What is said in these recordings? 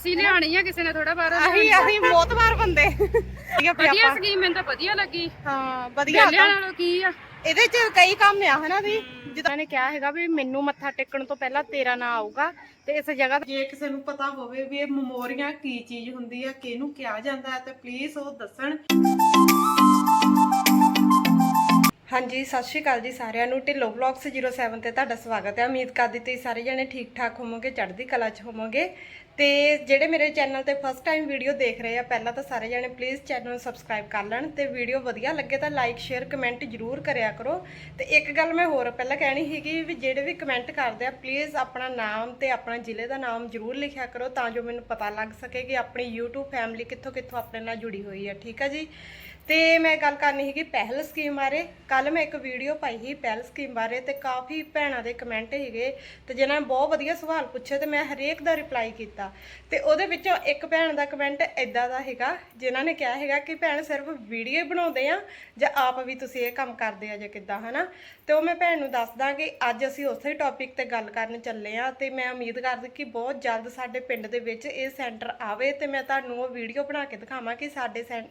ਅਸੀਂ ਲਿਆਣੀ ਆ ਕਿਸੇ ਨੇ ਥੋੜਾ ਬਾਹਰ ਅਸੀਂ ਅਸੀਂ ਮੋਤਬਾਰ ਬੰਦੇ। ਠੀਕ ਆ ਵੀ ਵਧੀਆ ਆਪਾਂ। ਸਕੀਮ ਮੈਨੂੰ ਤਾਂ ਵਧੀਆ ਲੱਗੀ। ਹਾਂ ਵਧੀਆ ਪਹਿਲਿਆਂ ਨਾਲੋਂ ਕੀ ਆ? ਇਹਦੇ ਚ ਕਈ ਕੰਮ ਆ ਹਨਾ ਦੀ ਜਿੱਦਾਂ ਨੇ ਕਿਹਾ ਹੈਗਾ ਵੀ ਮੈਨੂੰ ਮੱਥਾ ਟੇਕਣ ਤੋਂ ਪਹਿਲਾਂ ਤੇਰਾ ਨਾਂ ਆਊਗਾ ਤੇ ਇਸ ਜਗ੍ਹਾ ਤੇ ਜੇ ਕਿਸੇ ਨੂੰ ਪਤਾ ਹੋਵੇ ਵੀ ਇਹ ਮੈਮੋਰੀਆਂ ਕੀ ਚੀਜ਼ ਹੁੰਦੀ ਆ ਕਿਹਨੂੰ ਕਿਹਾ ਜਾਂਦਾ ਹੈ ਤੇ ਪਲੀਜ਼ ਉਹ ਦੱਸਣ। ਹਾਂਜੀ, ਸਤਿ ਸ਼੍ਰੀ ਅਕਾਲ ਜੀ ਸਾਰਿਆਂ ਨੂੰ। ਢਿੱਲੋ ਵਲੌਗਸ 07 ਤੇ ਤੁਹਾਡਾ ਸਵਾਗਤ ਹੈ। ਉਮੀਦ ਕਰਦੀ ਤੁਸੀਂ ਸਾਰੇ ਜਣੇ ਠੀਕ ਠਾਕ ਹੋਵੋਗੇ, ਚੜ੍ਹਦੀ ਕਲਾ 'ਚ ਹੋਵੋਗੇ। ਤੇ ਜਿਹੜੇ ਮੇਰੇ ਚੈਨਲ ਤੇ ਫਸਟ ਟਾਈਮ ਵੀਡੀਓ ਦੇਖ ਰਹੇ ਆ, ਪਹਿਲਾਂ ਤਾਂ ਸਾਰੇ ਜਣੇ ਪਲੀਜ਼ ਚੈਨਲ ਨੂੰ ਸਬਸਕ੍ਰਾਈਬ ਕਰ ਲੈਣ ਤੇ ਵੀਡੀਓ ਵਧੀਆ ਲੱਗੇ ਤਾਂ ਲਾਈਕ ਸ਼ੇਅਰ ਕਮੈਂਟ ਜਰੂਰ ਕਰਿਆ ਕਰੋ। ਤੇ ਇੱਕ ਗੱਲ ਮੈਂ ਹੋਰ ਪਹਿਲਾਂ ਕਹਿਣੀ ਸੀਗੀ ਵੀ ਜਿਹੜੇ ਵੀ ਕਮੈਂਟ ਕਰਦੇ ਆ ਪਲੀਜ਼ ਆਪਣਾ ਨਾਮ ਤੇ ਆਪਣਾ ਜ਼ਿਲ੍ਹੇ ਦਾ ਨਾਮ ਜਰੂਰ ਲਿਖਿਆ ਕਰੋ ਤਾਂ ਜੋ ਮੈਨੂੰ ਪਤਾ ਲੱਗ ਸਕੇ ਕਿ ਆਪਣੀ YouTube ਫੈਮਿਲੀ ਕਿੱਥੋਂ ਕਿੱਥੋਂ ਆਪਣੇ ਨਾਲ ਜੁੜੀ ਹੋਈ ਹੈ ਠੀਕ ਹੈ ਜੀ? ਤੇ ਮੈਂ ਗੱਲ ਕਰਨੀ ਸੀਗੀ ਪਹਿਲ ਸਕੀਮ ਬਾਰੇ। ਕੱਲ ਮੈਂ ਇੱਕ ਵੀਡੀਓ ਪਾਈ ਸੀ ਪਹਿਲ ਸਕੀਮ ਬਾਰੇ ਤੇ ਕਾਫੀ ਭੈਣਾਂ ਦੇ ਕਮੈਂਟ ਸੀਗੇ ਤੇ ਜਿਨ੍ਹਾਂ ਨੇ ਬਹੁਤ ਵਧੀਆ ਸਵਾਲ ਪੁੱਛੇ ਤੇ ਮੈਂ ਹਰੇਕ ਦਾ ਰਿਪਲਾਈ ਕੀਤਾ। ਤੇ ਉਹਦੇ ਵਿੱਚੋਂ ਇੱਕ ਭੈਣ ਦਾ ਕਮੈਂਟ ਇਦਾਂ ਦਾ ਹੈਗਾ ਜਿਨ੍ਹਾਂ ਨੇ ਕਿਹਾ ਹੈਗਾ ਕਿ ਭੈਣ ਸਿਰਫ ਵੀਡੀਓ ਹੀ ਬਣਾਉਂਦੇ ਆ ਜਾਂ ਆਪ ਵੀ ਤੁਸੀਂ ਇਹ ਕੰਮ ਕਰਦੇ ਆ ਜਾਂ ਕਿੱਦਾਂ, ਹਨਾ? ਤੇ ਉਹ ਮੈਂ ਭੈਣ ਨੂੰ ਦੱਸਦਾ ਕਿ ਅੱਜ ਅਸੀਂ ਉਸੇ ਟੌਪਿਕ ਤੇ ਗੱਲ ਕਰਨ ਚੱਲੇ ਆ ਤੇ ਮੈਂ ਉਮੀਦ ਕਰਦੀ ਕਿ ਬਹੁਤ ਜਲਦ ਸਾਡੇ ਪਿੰਡ ਦੇ ਵਿੱਚ ਇਹ ਸੈਂਟਰ ਆਵੇ ਤੇ ਮੈਂ ਤੁਹਾਨੂੰ ਉਹ ਵੀਡੀਓ ਬਣਾ ਕੇ ਦਿਖਾਵਾਂ ਕਿ ਸਾਡੇ ਸੈਂ-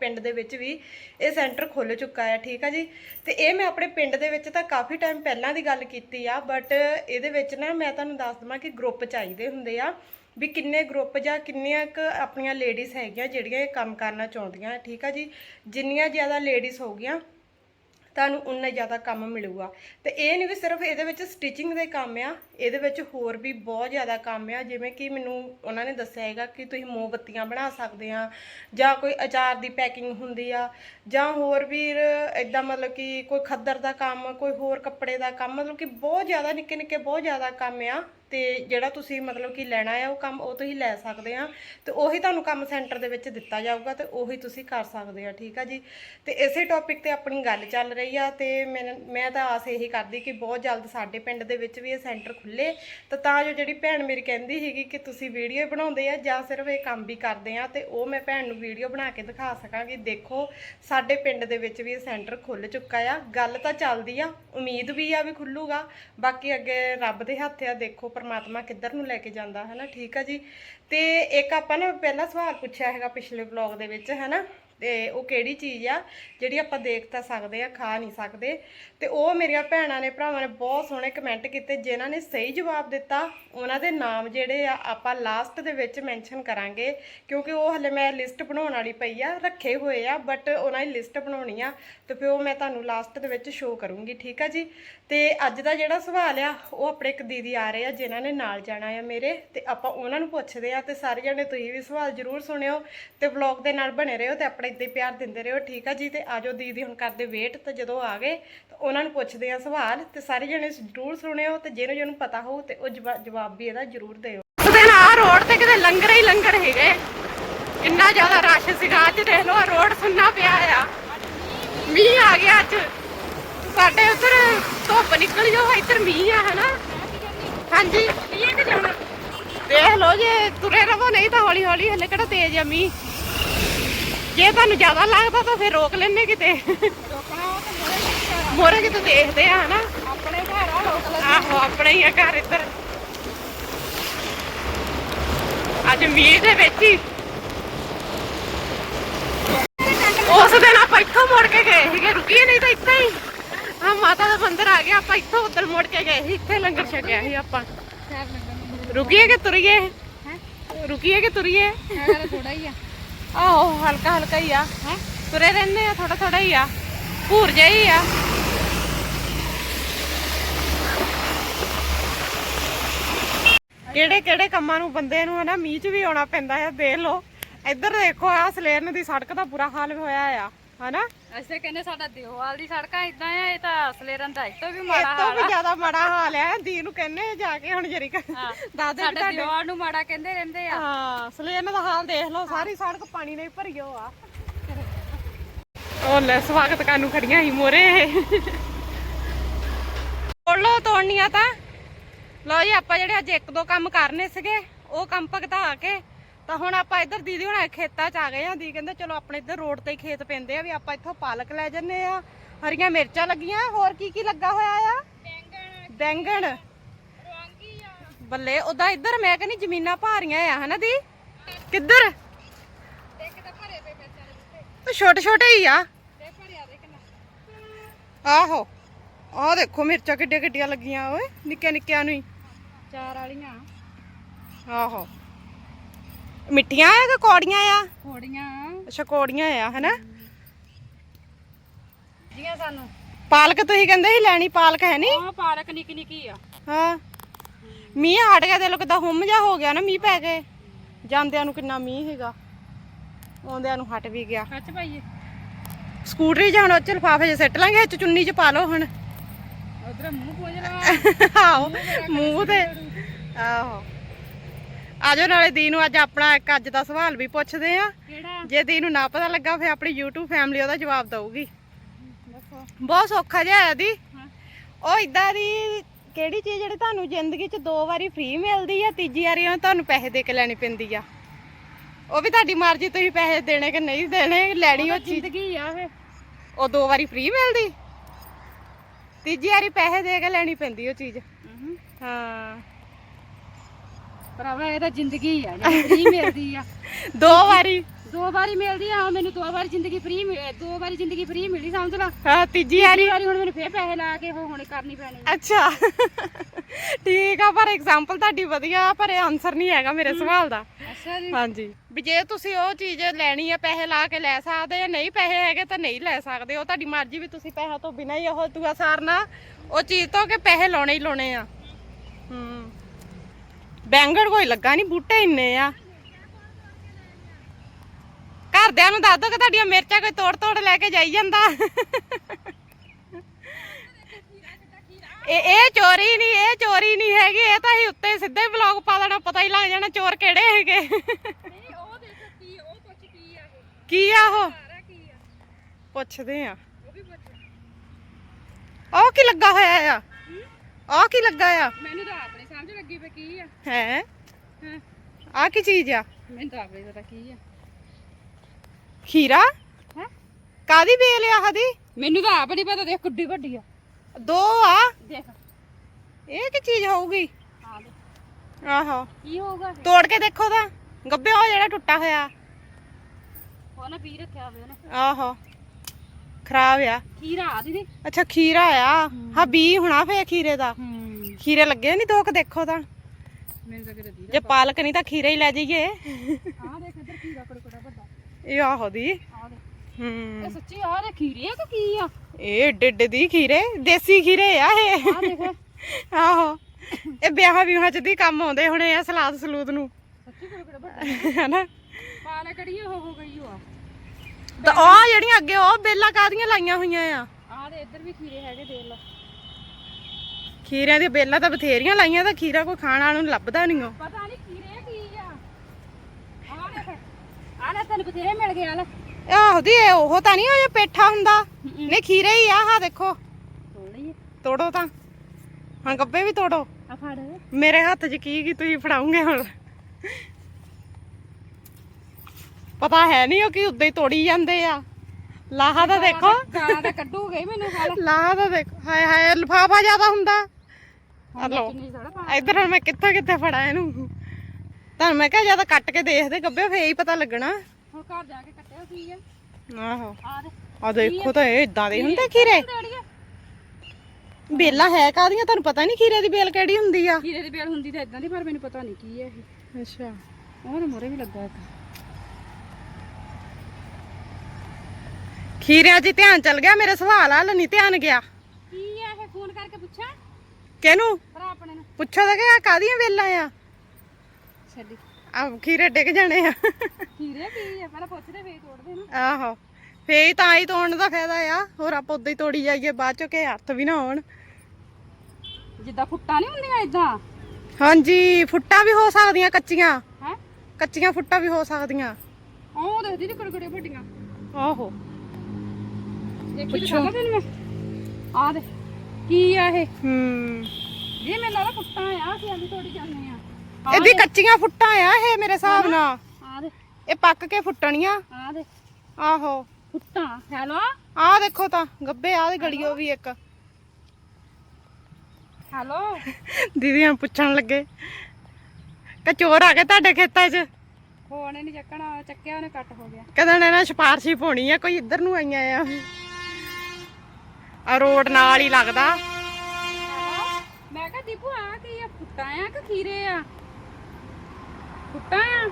ਪਿੰਡ ਦੇ ਵਿੱਚ ਵੀ ਇਹ ਸੈਂਟਰ ਖੁੱਲ ਚੁੱਕਾ ਹੈ ਠੀਕ ਆ ਜੀ? ਤੇ ਇਹ ਮੈਂ ਆਪਣੇ ਪਿੰਡ ਦੇ ਵਿੱਚ ਤਾਂ ਕਾਫੀ ਟਾਈਮ ਪਹਿਲਾਂ ਦੀ ਗੱਲ ਕੀਤੀ ਆ ਬਟ ਇਹਦੇ ਵਿੱਚ ਨਾ ਮੈਂ ਤੁਹਾਨੂੰ ਦੱਸ ਦਵਾਂ ਕਿ ਗਰੁੱਪ ਚਾਹੀਦੇ ਹੁੰਦੇ ਆ, ਵੀ ਕਿੰਨੇ ਗਰੁੱਪ ਜਾਂ ਕਿੰਨੀਆਂ ਕੁ ਆਪਣੀਆਂ ਲੇਡੀਜ਼ ਹੈਗੀਆਂ ਜਿਹੜੀਆਂ ਇਹ ਕੰਮ ਕਰਨਾ ਚਾਹੁੰਦੀਆਂ, ਠੀਕ ਆ ਜੀ? ਜਿੰਨੀਆਂ ਜ਼ਿਆਦਾ ਲੇਡੀਜ਼ ਹੋਗੀਆਂ ਤੁਹਾਨੂੰ ਉਨਾ ਜ਼ਿਆਦਾ ਕੰਮ ਮਿਲੂਗਾ। ਤੇ ਇਹ ਨਹੀਂ ਵੀ ਸਿਰਫ ਇਹਦੇ ਵਿੱਚ ਸਟਿਚਿੰਗ ਦੇ ਕੰਮ ਆ ਇਹਦੇ ਵਿੱਚ ਹੋਰ ਵੀ ਬਹੁਤ ਜ਼ਿਆਦਾ ਕੰਮ ਆ, ਜਿਵੇਂ ਕਿ ਮੈਨੂੰ ਉਹਨਾਂ ਨੇ ਦੱਸਿਆ ਹੈਗਾ ਕਿ ਤੁਸੀਂ ਮੋਮਬੱਤੀਆਂ ਬਣਾ ਸਕਦੇ ਆ, ਜਾਂ ਕੋਈ ਅਚਾਰ ਦੀ ਪੈਕਿੰਗ ਹੁੰਦੀ ਆ, ਜਾਂ ਹੋਰ ਵੀ ਇਦਾਂ ਮਤਲਬ ਕਿ ਕੋਈ ਖੱਦਰ ਦਾ ਕੰਮ, ਕੋਈ ਹੋਰ ਕੱਪੜੇ ਦਾ ਕੰਮ, ਮਤਲਬ ਕਿ ਬਹੁਤ ਜ਼ਿਆਦਾ, ਨਿੱਕੇ ਨਿੱਕੇ ਬਹੁਤ ਜ਼ਿਆਦਾ ਕੰਮ ਆ, ਤੇ ਜਿਹੜਾ ਤੁਸੀਂ ਮਤਲਬ ਕਿ ਲੈਣਾ ਆ ਉਹ ਕੰਮ ਉਹ ਤੁਸੀਂ ਲੈ ਸਕਦੇ ਆ, ਤੇ ਉਹੀ ਤੁਹਾਨੂੰ ਕੰਮ ਸੈਂਟਰ ਦੇ ਵਿੱਚ ਦਿੱਤਾ ਜਾਊਗਾ, ਤੇ ਉਹੀ ਤੁਸੀਂ ਕਰ ਸਕਦੇ ਆ, ਠੀਕ ਆ ਜੀ? ਤੇ ਇਸੇ ਟੌਪਿਕ ਤੇ ਆਪਣੀ ਗੱਲ ਚੱਲ ਰਹੀ ਆ, ਤੇ ਮੈਂ ਮੈਂ ਤਾਂ ਆਸ ਇਹੀ ਕਰਦੀ ਕਿ ਬਹੁਤ ਜਲਦ ਸਾਡੇ ਪਿੰਡ ਦੇ ਵਿੱਚ ਵੀ ਇਹ ਸੈਂਟਰ ਖੁੱਲੇ, ਤਾਂ ਤਾਂ ਜੋ ਜਿਹੜੀ ਭੈਣ ਮੇਰੀ ਕਹਿੰਦੀ ਸੀਗੀ ਕਿ ਤੁਸੀਂ ਵੀਡੀਓ ਬਣਾਉਂਦੇ ਆ ਜਾਂ ਸਿਰਫ ਇਹ ਕੰਮ ਵੀ ਕਰਦੇ ਆ, ਤੇ ਉਹ ਮੈਂ ਭੈਣ ਨੂੰ ਵੀਡੀਓ ਬਣਾ ਕੇ ਦਿਖਾ ਸਕਾਂਗੀ। ਦੇਖੋ, ਸਾਡੇ ਪਿੰਡ ਦੇ ਵਿੱਚ ਵੀ ਇਹ ਸੈਂਟਰ ਖੁੱਲ ਚੁੱਕਾ ਆ। ਗੱਲ ਤਾਂ ਚੱਲਦੀ ਆ, ਉਮੀਦ ਵੀ ਆ ਵੀ ਖੁੱਲੂਗਾ। ਬਾਕੀ ਅੱਗੇ ਰੱਬ ਦੇ ਹੱਥ ਆ, ਦੇਖੋ ਪਰਮਾਤਮਾ ਕਿੱਧਰ ਨੂੰ ਲੈ ਕੇ ਜਾਂਦਾ ਹੈ ਨਾ ਠੀਕ ਆ ਜੀ? ਤੇ ਇੱਕ ਆਪਾਂ ਨੇ ਪਹਿਲਾ ਸਵਾਲ ਪੁੱਛਿਆ ਹੈਗਾ ਪਿਛਲੇ ਵਲੌਗ ਦੇ ਵਿੱਚ ਹੈ ਨਾ ਤੇ ਉਹ ਕਿਹੜੀ ਚੀਜ਼ ਆ, ਜਿਹੜੀ ਆਪਾਂ ਦੇਖ ਤਾਂ ਸਕਦੇ ਆ, ਖਾ ਨਹੀਂ ਸਕਦੇ। ਤੇ ਉਹ ਮੇਰੀਆਂ ਭੈਣਾਂ ਨੇ, ਭਰਾਵਾਂ ਨੇ ਬਹੁਤ ਸੋਹਣੇ ਕਮੈਂਟ ਕੀਤੇ, ਜਿਨ੍ਹਾਂ ਨੇ ਸਹੀ ਜਵਾਬ ਦਿੱਤਾ। ਉਹਨਾਂ ਦੇ ਨਾਮ ਜਿਹੜੇ ਆ, ਆਪਾਂ ਲਾਸਟ ਦੇ ਵਿੱਚ ਮੈਂਸ਼ਨ ਕਰਾਂਗੇ, ਕਿਉਂਕਿ ਉਹ ਹਲੇ ਮੈਂ ਲਿਸਟ ਬਣਾਉਣ ਵਾਲੀ ਪਈ ਆ, ਰੱਖੇ ਹੋਏ ਆ ਬਟ ਉਹਨਾਂ ਦੀ ਲਿਸਟ ਬਣਾਉਣੀ ਆ, ਤੇ ਫਿਰ ਉਹ ਮੈਂ ਤੁਹਾਨੂੰ ਲਾਸਟ ਦੇ ਵਿੱਚ ਸ਼ੋਅ ਕਰੂੰਗੀ, ਠੀਕ ਆ ਜੀ? ਤੇ ਅੱਜ ਦਾ ਜਿਹੜਾ ਸਵਾਲ ਆ, ਉਹ ਆਪਣੇ ਇੱਕ ਦੀਦੀ ਆ ਰਹੇ ਆ, ਜਿਨ੍ਹਾਂ ਨੇ ਨਾਲ ਜਾਣਾ ਆ ਮੇਰੇ, ਤੇ ਆਪਾਂ ਉਹਨਾਂ ਨੂੰ ਪੁੱਛਦੇ ਆ, ਤੇ ਸਾਰੇ ਜਣੇ ਤੁਸੀਂ ਵੀ ਸਵਾਲ ਜ਼ਰੂਰ ਸੁਣਿਓ ਤੇ ਵਲੌਗ ਦੇ ਨਾਲ ਬਣੇ ਰਹੋ ਤੇ ਆਪਣਾ ਇੱਦਾਂ ਪਿਆਰ ਦਿੰਦੇ ਰਹੋ, ਠੀਕ ਆ ਜੀ? ਤੇ ਆਜੋ ਦੀਦੀ ਹੁਣ ਕਰਦੇ ਵੇਟ ਤੇ ਜਦੋਂ ਆ ਗਏ, ਤਾਂ ਉਹਨਾਂ ਨੂੰ ਪੁੱਛਦੇ ਆ ਸਵਾਲ, ਤੇ ਸਾਰੇ ਜਣੇ ਜ਼ਰੂਰ ਸੁਣਿਓ, ਤੇ ਜਿਹਨੂੰ ਜਿਹਨੂੰ ਪਤਾ ਹੋਊ ਤੇ ਉਹ ਜਵਾ- ਜਵਾਬ ਵੀ ਇਹਦਾ ਜ਼ਰੂਰ ਦਿਓ। ਉਸ ਦਿਨ ਰੋਡ ਤੇ ਕਿਤੇ ਲੰਗਰ ਹੀ ਲੰਗਰ ਹੈਗੇ ਇੰਨਾ ਜ਼ਿਆਦਾ ਰਸ਼ ਸੀਗਾ, ਅੱਜ ਦੇਖ ਲਓ ਰੋਡ ਸੁੰਨਾ ਪਿਆ ਆ। ਮੀਂਹ ਆ ਗਿਆ ਅੱਜ। ਸਾਡੇ ਉਧਰ ਧੁੱਪ ਨਿਕਲ ਜੋ ਇੱਧਰ ਮੀਂਹ ਆ, ਹਨਾ? ਹਾਂਜੀ। ਇਹ ਤੇ ਜਾਣਾ ਦੇਖ ਲਓ ਜੇ ਤੁਰੇ ਰਹੋ ਨਹੀਂ ਤਾਂ ਹੌਲੀ ਹੌਲੀ ਹਲੇ ਕਿਹੜਾ ਤੇਜ਼ ਆ ਮੀਂਹ। ਜੇ ਤੁਹਾਨੂੰ ਜ਼ਿਆਦਾ ਲੱਗਦਾ ਤਾਂ ਫਿਰ ਰੋਕ ਲੈਣੇ ਕਿਤੇ। ਮੋਰੇ ਕਿਤੇ ਦੇਖਦੇ ਆ, ਹਨਾ? ਆਪਣੇ ਘਰ ਆ ਲੋਕ ਆਹੋ, ਆਪਣੇ ਹੀ ਆ ਘਰ ਇੱਧਰ। ਅੱਜ ਮੀਂਹ ਦੇ ਵਿੱਚ ਹੀ। ਉਸ ਦਿਨ ਆਪਾਂ ਇੱਥੋਂ ਮੁੜ ਕੇ ਗਏ ਸੀਗੇ, ਰੁਕੀਏ ਨਹੀਂ ਤਾਂ ਇੱਥੇ ਹੀ। ਮਾਤਾ ਦਾ ਮੰਦਿਰ ਆ ਗਿਆ ਆਪਾਂ ਇੱਥੋਂ ਉੱਧਰ ਮੁੜ ਕੇ ਗਏ ਸੀ ਇੱਥੇ ਲੰਗਰ ਛਕਿਆ ਸੀ ਆਪਾਂ। ਰੁਕੀਏ ਕਿ ਤੁਰੀਏ? ਰੁਕੀਏ ਕਿ ਤੁਰੀਏ? ਥੋੜਾ ਹੀ ਆ। ਆਹੋ ਹਲਕਾ ਹਲਕਾ ਹੀ ਆ। ਤੁਰੇ ਰਹਿੰਦੇ ਆ ਥੋੜਾ ਥੋੜਾ ਹੀ ਆ। ਭੂਰ ਜਾਈ ਆ। ਕਿਹੜੇ ਕਿਹੜੇ ਕੰਮਾਂ ਨੂੰ ਬੰਦੇ ਨੂੰ ਹਨਾ ਮੀਂਹ 'ਚ ਵੀ ਆਉਣਾ ਪੈਂਦਾ ਆ ਦੇਖ ਲਓ। ਇੱਧਰ ਦੇਖੋ ਆ ਸਲੇਰਨ ਦੀ ਸੜਕ ਦਾ ਬੁਰਾ ਹਾਲ ਹੋਇਆ ਆ ਹਨਾ? ਅਸੀਂ ਕਹਿੰਦੇ ਸਾਡਾ ਦਿਓਵਾਲ ਦੀ ਸੜਕਾਂ ਇਦਾਂ ਆ ਇਹ ਤਾਂ ਅਸਲੇ ਰੰਦਾ ਇੱਥੋਂ ਵੀ ਮਾੜਾ ਤੋਂ ਹਾਲ ਵੀ ਆ। ਜ਼ਿਆਦਾ ਮਾੜਾ ਹਾਲ ਆ ਦੀ ਨੂੰ ਕਹਿੰਨੇ ਆ ਜਾ ਕੇ ਹੁਣ ਜਰੀ ਹਾਂ। ਦਾਦੇ ਵੀ ਸਾਡੇ ਤੁਹਾਡੇ ਦਿਓਵਾਲ ਨੂੰ ਮਾੜਾ ਕਹਿੰਦੇ ਰਹਿੰਦੇ ਆ। ਹਾਂ ਸਲੇਰਨ ਦਾ ਹਾਲ ਦੇਖ ਲਓ ਸਾਰੀ ਸੜਕ ਪਾਣੀ ਨਾਲ ਹੀ ਭਰੀ ਹੋ ਆ ਉਹ ਲੈ ਸਵਾਗਤ ਕਰਨ ਨੂੰ ਖੜੀਆਂ ਸੀ ਮੋਰੇ। ਤੋੜ ਲਓ ਤੋੜਨੀਆਂ ਤਾਂ। ਲਓ ਜੀ ਆਪਾਂ ਜਿਹੜੇ ਅੱਜ ਇੱਕ ਦੋ ਕੰਮ ਕਰਨੇ ਸੀਗੇ ਉਹ ਕੰਮ ਭਗਤਾ ਕੇ ਤਾਂ ਹੁਣ ਆਪਾਂ ਇੱਧਰ ਦੀਦੀ ਹੁਣ ਖੇਤਾਂ 'ਚ ਆ ਗਏ ਆ। ਦੀ ਕਹਿੰਦੇ ਚਲੋ ਆਪਣੇ ਇੱਧਰ ਰੋਡ ਤੇ ਖੇਤ ਪੈਂਦੇ ਆ ਵੀ ਆਪਾਂ ਇੱਥੋਂ ਪਾਲਕ ਲੈ ਜੰਨੇ ਆ। ਹਰੀਆਂ ਮਿਰਚਾਂ ਲੱਗੀਆਂ ਹੋਰ ਕੀ ਕੀ ਲੱਗਾ ਹੋਇਆ ਆ? ਬੈਂਗਣ। ਬੈਂਗਣ ਬੱਲੇ ਉਦਾਂ ਇੱਧਰ ਮੈਂ ਕਹਿੰਦੀ ਜ਼ਮੀਨਾਂ ਭਾਰੀਆਂ ਆ ਹਨਾ ਦੀ? ਕਿੱਧਰ? ਛੋਟੇ ਛੋਟੇ ਹੀ ਆ। ਆਹੋ। ਆਹ ਦੇਖੋ ਮਿਰਚਾਂ ਕਿੱਡੀਆਂ ਕਿੱਡੀਆਂ ਲੱਗੀਆਂ ਓਏ ਨਿੱਕੇ ਨਿੱਕਿਆਂ ਨੂੰ ਹੀ। ਚਾਰ ਵਾਲੀਆਂ। ਆਹੋ। ਮਿੱਠੀਆਂ ਆ ਕਿ ਕੌੜੀਆਂ ਆ? ਥੋੜੀਆਂ ਅੱਛਾ ਕੌੜੀਆਂ ਆ ਹਨਾ? ਜੀਆਂ ਸਾਨੂੰ। ਪਾਲਕ ਤੁਸੀਂ ਕਹਿੰਦੇ ਸੀ ਲੈਣੀ ਪਾਲਕ ਹੈ ਨਹੀਂ? ਆਹ ਪਾਰਕ ਨਿੱਕੀ ਨਿੱਕੀ ਆ। ਹਾਂ। ਮੀਂਹ ਹਟ ਗਿਆ ਤੇ ਲੋ ਕਿਦਾਂ ਹੁਮ ਜਾ ਹੋ ਗਿਆ ਨਾ ਮੀਂਹ ਪੈ ਕੇ। ਜਾਂਦਿਆਂ ਨੂੰ ਕਿੰਨਾ ਮੀਂਹ ਹੈਗਾ ਆਉਂਦਿਆਂ ਨੂੰ ਹਟ ਵੀ ਗਿਆ। ਸੱਚ ਭਾਈਏ। ਸਕੂਟਰੀ ਜਾਣ ਉਹ ਚ ਲਿਫਾਫੇ 'ਚ ਸਿੱਟ ਲਾਂਗੇ ਵਿੱਚ ਚੁੰਨੀ 'ਚ ਪਾ ਲਓ ਹੁਣ। ਉਧਰ ਮੂੰਹ ਪੋਜ ਲਾ। ਆਹੋ ਮੂੰਹ ਤੇ। ਆਹੋ। ਆਜੋ ਨਾਲੇ ਦੀ ਨੂੰ ਅੱਜ ਆਪਣਾ ਇੱਕ ਅੱਜ ਦਾ ਸਵਾਲ ਵੀ ਪੁੱਛਦੇ ਆ। ਕਿਹੜਾ? ਜੇ ਦੀ ਨੂੰ ਨਾ ਪਤਾ ਲੱਗਾ ਫਿਰ ਆਪਣੀ YouTube ਫੈਮਿਲੀ ਉਹਦਾ ਜਵਾਬ ਦਊਗੀ। ਬਹੁਤ ਸੌਖਾ ਜਿਹਾ ਹੈ। ਦੀ ਉਹ ਇਦਾਂ ਦੀ ਕਿਹੜੀ ਚੀਜ਼ ਜਿਹੜੀ ਤੁਹਾਨੂੰ ਜ਼ਿੰਦਗੀ 'ਚ ਦੋ ਵਾਰੀ ਫ੍ਰੀ ਮਿਲਦੀ ਆ ਤੀਜੀ ਵਾਰੀ ਉਹ ਤੁਹਾਨੂੰ ਪੈਸੇ ਦੇ ਕੇ ਲੈਣੀ ਪੈਂਦੀ ਆ। ਉਹ ਵੀ ਤੁਹਾਡੀ ਮਰਜ਼ੀ ਤੁਸੀਂ ਪੈਸੇ ਦੇਣੇ ਕਿ ਨਹੀਂ ਦੇਣੇ ਲੈਣੀ ਉਹ ਚੀਜ਼। ਜ਼ਿੰਦਗੀ ਆ ਇਹ। ਉਹ ਦੋ ਵਾਰੀ ਫ੍ਰੀ ਮਿਲਦੀ। ਤੀਜੀ ਵਾਰੀ ਪੈਸੇ ਦੇ ਕੇ ਲੈਣੀ ਪੈਂਦੀ ਉਹ ਚੀਜ਼। ਹਾਂ। ਭਰਾਵਾ ਇਹ ਤਾਂ ਜ਼ਿੰਦਗੀ ਆ ਜਿਹੜੀ ਫ੍ਰੀ ਮਿਲਦੀ ਆ। ਦੋ ਵਾਰੀ। ਦੋ ਵਾਰੀ ਮਿਲਦੀ ਆ ਮੈਨੂੰ ਦੋ ਵਾਰੀ ਜ਼ਿੰਦਗੀ ਫ੍ਰੀ ਦੋ ਵਾਰੀ ਜ਼ਿੰਦਗੀ ਫ੍ਰੀ ਮਿਲੀ ਸਮਝ ਲਾ? ਹਾਂ ਤੀਜੀ ਵਾਰੀ। ਵਾਰੀ ਹੁਣ ਮੈਨੂੰ ਫੇਰ ਪੈਸੇ ਲਾ ਕੇ ਉਹ ਹੁਣ ਕਰਨੀ ਪੈਣੀ ਆ। ਅੱਛਾ। ਠੀਕ ਆ ਪਰ ਐਗਜ਼ਾਮਪਲ ਤੁਹਾਡੀ ਵਧੀਆ ਪਰ ਇਹ ਆਨਸਰ ਨਹੀਂ ਹੈਗਾ ਮੇਰੇ ਸਵਾਲ ਦਾ। ਅੱਛਾ ਜੀ। ਹਾਂਜੀ। ਵੀ ਜੇ ਤੁਸੀਂ ਉਹ ਚੀਜ਼ ਲੈਣੀ ਆ ਪੈਸੇ ਲਾ ਕੇ ਲੈ ਸਕਦੇ ਆ ਨਹੀਂ ਪੈਸੇ ਹੈਗੇ ਤਾਂ ਨਹੀਂ ਲੈ ਸਕਦੇ। ਉਹ ਤੁਹਾਡੀ ਮਰਜ਼ੀ ਵੀ ਤੁਸੀਂ ਪੈਸਾ ਤੋਂ ਬਿਨਾਂ ਹੀ ਉਹ ਦੂਆ ਸਾਰਨਾ ਉਹ ਚੀਜ਼ ਤੋਂ ਕਿ ਪੈਸੇ ਲਾਉਣੇ ਹੀ ਲਾਉਣੇ ਆ। ਬੈਂਗਣ ਕੋਈ ਲੱਗਾ ਨਹੀਂ ਬੂਟੇ ਇੰਨੇ ਆ। ਘਰਦਿਆਂ ਨੂੰ ਦੱਸ ਦੋ ਕਿ ਤੁਹਾਡੀਆਂ ਮਿਰਚਾਂ ਕੋਈ ਤੋੜ ਤੋੜ ਲੈ ਕੇ ਜਾਈ ਜਾਂਦਾ। ਇਹ ਇਹ ਚੋਰੀ ਨਹੀਂ ਇਹ ਚੋਰੀ ਨਹੀਂ ਹੈਗੀ, ਇਹ ਤਾਂ ਹੀ ਉੱਤੇ ਸਿੱਧੇ ਬਲੌਗ ਪਾ ਦੇਣਾ, ਪਤਾ ਹੀ ਲੱਗ ਜਾਣਾ ਚੋਰ ਕਿਹੜੇ ਹੈਗੇ। ਕੀ ਆ ਉਹ? ਪੁੱਛਦੇ ਆ। ਉਹ ਕੀ ਲੱਗਾ ਹੋਇਆ ਆ? ਉਹ ਕੀ ਲੱਗਾ ਆ? ਮੈਨੂੰ ਤਾਂ ਆਪਣੇ ਸਮਝ ਲੱਗੀ ਪਈ ਕੀ ਆ। ਹੈ? ਹਾਂ? ਆ ਕੀ ਚੀਜ਼ ਆ? ਮੈਨੂੰ ਤਾਂ ਆਪਣੇ ਪਤਾ ਕੀ ਆ। ਖੀਰਾ? ਹੈ? ਕਾਦੀ ਵੇਲ ਆ ਹਦੀ ਮੈਨੂੰ ਤਾਂ ਆਪ ਨਹੀਂ ਪਤਾ ਦੇਖ ਕਿੱਡੀ ਵੱਡੀ ਆ। ਦੋ ਆ? ਦੇਖ। ਇਹ ਕੀ ਚੀਜ਼ ਹੋਊਗੀ? ਆ ਦੇ ਆਹੋ। ਕੀ ਹੋਊਗਾ? ਤੋੜ ਕੇ ਦੇਖੋ ਤਾਂ। ਗੱਬੇ ਉਹ ਜਿਹੜਾ ਟੁੱਟਾ ਹੋਇਆ। ਉਹ ਨਾ ਪੀ ਰੱਖਿਆ ਹੋਵੇ ਉਹਨੇ। ਆਹੋ। ਖਰਾਬ ਆ। ਖੀਰਾ ਆ ਦੀਦੀ। ਅੱਛਾ ਖੀਰਾ ਆ। ਹਾਂ। ਬੀ ਹੋਣਾ ਫੇ ਖੀਰੇ ਦਾ। ਹੂੰ। ਖੀਰੇ ਲੱਗੇ ਨਹੀਂ ਦੋਕ ਦੇਖੋ ਤਾਂ। ਮੈਨੂੰ ਤਾਂ ਕਿਤੇ ਦੀ ਜੇ ਪਾਲਕ ਨਹੀਂ ਤਾਂ ਖੀਰਾ ਹੀ ਲੈ ਜਾਈਏ। ਆ ਦੇਖ ਇੱਧਰ ਖੀਰਾ ਕੜਕੜਾ ਵੱਡਾ। ਇਹ ਆਹੋ ਦੀ। ਦੇ ਹੂੰ। ਇਹ ਸੱਚੀ ਆ ਦੇ ਖੀਰੇ ਆ ਕਿ ਕੀ ਆ? ਇਹ ਏਡੇ ਏਡੇ ਦੀ ਖੀਰੇ ਦੇਸੀ ਖੀਰੇ ਆ ਇਹ। ਆ ਦੇਖ। ਆਹੋ। ਇਹ ਵਿਆਹ ਵਿਆਹਾਂ ਚ ਦੀ ਕੰਮ ਆਉਂਦੇ ਹੋਣੇ ਆ ਸਲਾਦ ਸਲੂਦ ਨੂੰ। ਸੱਚੀ ਕੜਕੜਾ ਵੱਡਾ। ਹਨਾ? ਪਾਲਾ ਕੜੀਆਂ ਹੋ ਹੋ ਗਈ ਹੋ ਆ। ਤਾਂ ਉਹ ਜਿਹੜੀਆਂ ਅੱਗੇ ਉਹ ਬੇਲਾਂ ਕਾਦੀਆਂ ਲਾਈਆਂ ਹੋਈਆਂ ਆ? ਆ ਦੇ ਇੱਧਰ ਵੀ ਖੀਰੇ ਹੈਗੇ ਦੇਖ ਲਓ। ਖੀਰਿਆਂ ਦੀਆਂ ਬੇਲਾਂ ਤਾਂ ਬਥੇਰੀਆਂ ਲਾਈਆਂ ਤਾਂ ਖੀਰਾ ਕੋਈ ਖਾਣ ਵਾਲਾ ਨੂੰ ਲੱਭਦਾ ਨਹੀਂ ਉਹ ਪਤਾ ਨਹੀਂ ਖੀਰੇ ਕੀ ਆ। ਆ ਦੇਖ ਆ ਲੈ ਤੈਨੂੰ ਬਥੇਰੇ ਮਿਲ ਗਏ ਆ ਲੈ। ਆਹੋ ਦੀ ਇਹ ਉਹ ਤਾਂ ਨਹੀਂ ਉਹ ਪੇਠਾ ਹੁੰਦਾ? ਨਹੀਂ ਖੀਰੇ ਹੀ ਆ ਆਹ ਦੇਖੋ। ਤੋੜੋ ਤਾਂ। ਹਾਂ ਗੱਬੇ ਵੀ ਤੋੜੋ। ਆ ਫੜ। ਮੇਰੇ ਹੱਥ 'ਚ ਕੀ ਕੀ ਤੁਸੀਂ ਫੜਾਉਂਗੇ ਹੁਣ? ਪਤਾ ਹੈ ਨਹੀਂ ਉਹ ਕੀ ਉੱਦਾਂ ਹੀ ਤੋੜੀ ਜਾਂਦੇ ਆ। ਲਾਹਾ ਤਾਂ ਦੇਖੋ। ਗਾਲਾਂ ਤਾਂ ਕੱਢੂਗੇ ਮੈਨੂੰ ਖਾ ਲਾਹਾ ਤਾਂ ਦੇਖੋ। ਹਾਏ ਹਾਏ ਲਫਾਫਾ ਜ਼ਿਆਦਾ ਹੁੰਦਾ। ਪਾ ਇਧਰ ਮੈਂ ਕਿੱਥੇ ਕਿੱਥੇ ਫੜਾ ਇਹਨੂੰ? ਤਾਂ ਮੈਂ ਕਿਹਾ ਜ਼ਿਆਦਾ ਕੱਟ ਕੇ ਦੇਖਦੇ ਗੱਬੇ ਫੇਰ ਹੀ ਪਤਾ ਲੱਗਣਾ। ਹੁਣ ਘਰ ਜਾ ਕੇ ਕੱਟਿਆ ਕੀ ਆ ਆਹੋ। ਆ ਦੇ। ਆ ਦੇਖੋ ਤਾਂ ਇਹ ਇਦਾਂ ਦੇ ਹੁੰਦੇ ਖੀਰੇ। ਬੇਲਾਂ ਹੈ ਕਾਦੀਆਂ ਤੁਹਾਨੂੰ ਪਤਾ ਨਹੀਂ ਖੀਰੇ ਦੀ ਬੇਲ ਕਿਹੜੀ ਹੁੰਦੀ ਆ? ਖੀਰੇ ਦੀ ਬੇਲ ਹੁੰਦੀ ਤਾਂ ਇਦਾਂ ਦੀ ਪਰ ਮੈਨੂੰ ਪਤਾ ਨਹੀਂ ਕੀ ਹੈ ਇਹ। ਅੱਛਾ। ਉਹਦੇ ਮੋਰੇ ਵੀ ਲੱਗਾ ਇੱਕ। ਖੀਰਿਆਂ 'ਚ ਧਿਆਨ ਚੱਲ ਗਿਆ ਮੇਰੇ ਸਵਾਲ ਹਾਲ ਨਹੀਂ ਧਿਆਨ ਗਿਆ। ਕੀ ਹੈ ਇਹ ਫੋਨ ਕਰਕੇ ਪੁੱਛਾਂ ਕਿਹਨੂੰ? ਭਰਾ ਆਪਣੇ ਨੂੰ। ਪੁੱਛੋ ਤਾਂ ਕਿ ਆ ਕਾਦੀਆਂ ਬੇਲਾਂ ਆ? ਛੱਡੀ ਆ ਖੀਰੇ ਡਿੱਗ ਜਾਣੇ ਆ। ਖੀਰੇ ਕੀ ਆ? ਪਹਿਲਾਂ ਪੁੱਛਦੇ ਫੇਰ ਤੋੜਦੇ ਨਾ। ਆਹੋ ਫੇਰ ਤਾਂ ਹੀ ਤੋੜਨ ਦਾ ਫਾਇਦਾ ਆ। ਹੋਰ ਆਪਾਂ ਉਦਾਂ ਹੀ ਤੋੜੀ ਜਾਈਏ ਬਾਅਦ ਚੋਂ ਕਿ ਹੱਥ ਵੀ ਨਾ ਹੋਣ। ਜਿੱਦਾਂ ਫੁੱਟਾਂ ਨਹੀਂ ਹੁੰਦੀਆਂ ਇਦਾਂ ਹਾਂਜੀ ਫੁੱਟਾਂ ਵੀ ਹੋ ਸਕਦੀਆਂ ਕੱਚੀਆਂ। ਹੈ? ਕੱਚੀਆਂ ਫੁੱਟਾਂ ਵੀ ਹੋ ਸਕਦੀਆਂ। ਉਹ ਦੇਖਦੀ ਨੀ ਕੁੜਕੁੜੇ ਵੱਡੀਆਂ। ਆਹੋ। ਦੇਖੀ ਤਾਂ ਸਾਰਾ ਦਿਨ ਮੈਂ। ਆ ਦੇ ਕੀ ਆ ਇਹ? ਹੂੰ। ਇਹ ਮੈਨੂੰ ਲੱਗਦਾ ਫੁੱਟਾਂ ਆ ਅਸੀਂ ਆਲੂ ਤੋੜੀ ਜਾਂਦੇ ਆ। ਇਹਦੀ ਕੱਚੀਆਂ ਫੁੱਟਾਂ ਆ ਇਹ ਮੇਰੇ ਹਿਸਾਬ ਨਾਲ। ਆ ਦੇ ਇਹ ਪੱਕ ਕੇ ਫੁੱਟਣੀਆਂ। ਆ ਦੇ ਆਹੋ। ਫੁੱਟਾਂ ਹੈਲੋ। ਆਹ ਦੇਖੋ ਤਾਂ ਗੱਬੇ ਆਹ ਦੀ ਗਲੀਓ ਵੀ ਇੱਕ। ਹੈਲੋ। ਦੀਦੀ ਨੂੰ ਪੁੱਛਣ ਲੱਗੇ। ਕਿ ਚੋਰ ਆ ਗਏ ਤੁਹਾਡੇ ਖੇਤਾਂ 'ਚ? ਫੋਨ ਨਹੀਂ ਚੱਕਣਾ ਚੱਕਿਆ ਉਹਨੇ ਕੱਟ ਹੋ ਗਿਆ। ਕਦੋਂ ਨੇ ਨਾ ਸਿਫਾਰਸ਼ੀ ਪਾਉਣੀ ਆ ਕੋਈ ਇੱਧਰ ਨੂੰ ਆਈਆਂ ਆ। ਆ ਰੋਡ ਨਾਲ ਹੀ ਲੱਗਦਾ। ਮੈਂ ਕਿਹਾ ਦੀਪੂ ਆ ਕੀ ਆ? ਫੁੱਟਾਂ ਆ ਕਿ ਖੀਰੇ ਆ? ਫੁੱਟਾਂ ਆ?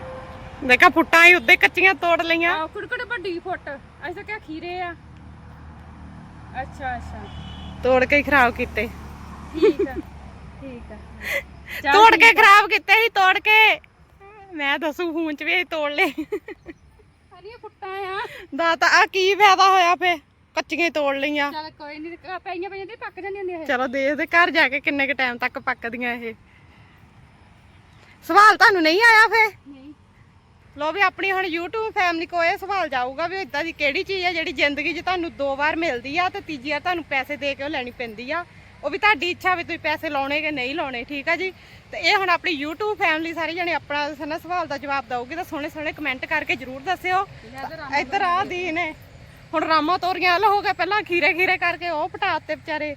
ਦੇਖਾ ਫੁੱਟਾਂ ਹੀ ਉੱਤੇ ਕੱਚੀਆਂ ਤੋੜ ਲਈਆਂ। ਆ ਕੁੜਕੜ ਵੱਡੀ ਫੁੱਟ। ਅਸੀਂ ਤਾਂ ਕਿਹਾ ਖੀਰੇ ਆ। ਅੱਛਾ ਅੱਛਾ। ਤੋੜ ਕੇ ਹੀ ਖਰਾਬ ਕੀਤੇ। ਠੀਕ ਆ ਠੀਕ ਆ। ਚੱਲ ਤੋੜ ਕੇ ਖਰਾਬ ਕੀਤੇ ਸੀ ਤੋੜ ਕੇ। ਮੈਂ ਦੱਸੂ ਫੋਨ ਚ ਵੀ ਅਸੀਂ ਤੋੜ ਲਏ। ਸਾਰੀਆਂ ਫੁੱਟਾਂ ਆ। ਦਾ ਤਾਂ ਆ ਕੀ ਫਾਇਦਾ ਹੋਇਆ ਫੇ ਕੱਚੀਆਂ ਹੀ ਤੋੜ ਲਈਆਂ। ਚੱਲ ਕੋਈ ਨਹੀਂ ਪਈਆਂ ਪਈਆਂ ਤੇ ਪੱਕ ਜਾਂਦੀਆਂ ਹੁੰਦੀਆਂ ਇਹ। ਚਲੋ ਦੇਖਦੇ ਘਰ ਜਾ ਕੇ ਕਿੰਨੇ ਕ ਟਾਈਮ ਤੱਕ ਪੱਕਦੀਆਂ ਇਹ। ਸਵਾਲ ਤੁਹਾਨੂੰ ਨਹੀਂ ਆਇਆ ਫੇ ਨਹੀਂ। ਲੋ ਵੀ ਆਪਣੀ ਹੁਣ YouTube ਫੈਮਿਲੀ ਕੋ ਇਹ ਸਵਾਲ ਜਾਊਗਾ ਵੀ ਇਦਾਂ ਦੀ ਕਿਹੜੀ ਚੀਜ਼ ਹੈ ਜਿਹੜੀ ਜ਼ਿੰਦਗੀ 'ਚ ਤੁਹਾਨੂੰ ਦੋ ਵਾਰ ਮਿਲਦੀ ਆ ਤੇ ਤੀਜੀ ਵਾਰ ਤੁਹਾਨੂੰ ਪੈਸੇ ਦੇ ਕੇ ਉਹ ਲੈਣੀ ਪੈਂਦੀ ਆ। ਉਹ ਵੀ ਤੁਹਾਡੀ ਇੱਛਾ ਵੀ ਤੁਸੀਂ ਪੈਸੇ ਲਾਉਣੇ ਕਿ ਨਹੀਂ ਲਾਉਣੇ ਠੀਕ ਆ ਜੀ? ਤੇ ਇਹ ਹੁਣ ਆਪਣੀ YouTube ਫੈਮਿਲੀ ਸਾਰੇ ਜਣੇ ਆਪਣਾ ਸਨਾ ਸਵਾਲ ਦਾ ਜਵਾਬ ਦਊਗੀ ਤਾਂ ਸੋਹਣੇ ਸੋਹਣੇ ਕਮੈਂਟ ਕਰਕੇ ਜਰੂਰ ਦੱਸਿਓ। ਇੱਧਰ ਆ ਦੀ ਨੇ ਹੁਣ ਰਾਮਾ ਤੋਰੀਆਂ ਹਲ ਹੋ ਗਿਆ ਪਹਿਲਾਂ ਖੀਰੇ ਖੀਰੇ ਕਰਕੇ ਉਹ ਪਟਾਤੇ ਵਿਚਾਰੇ।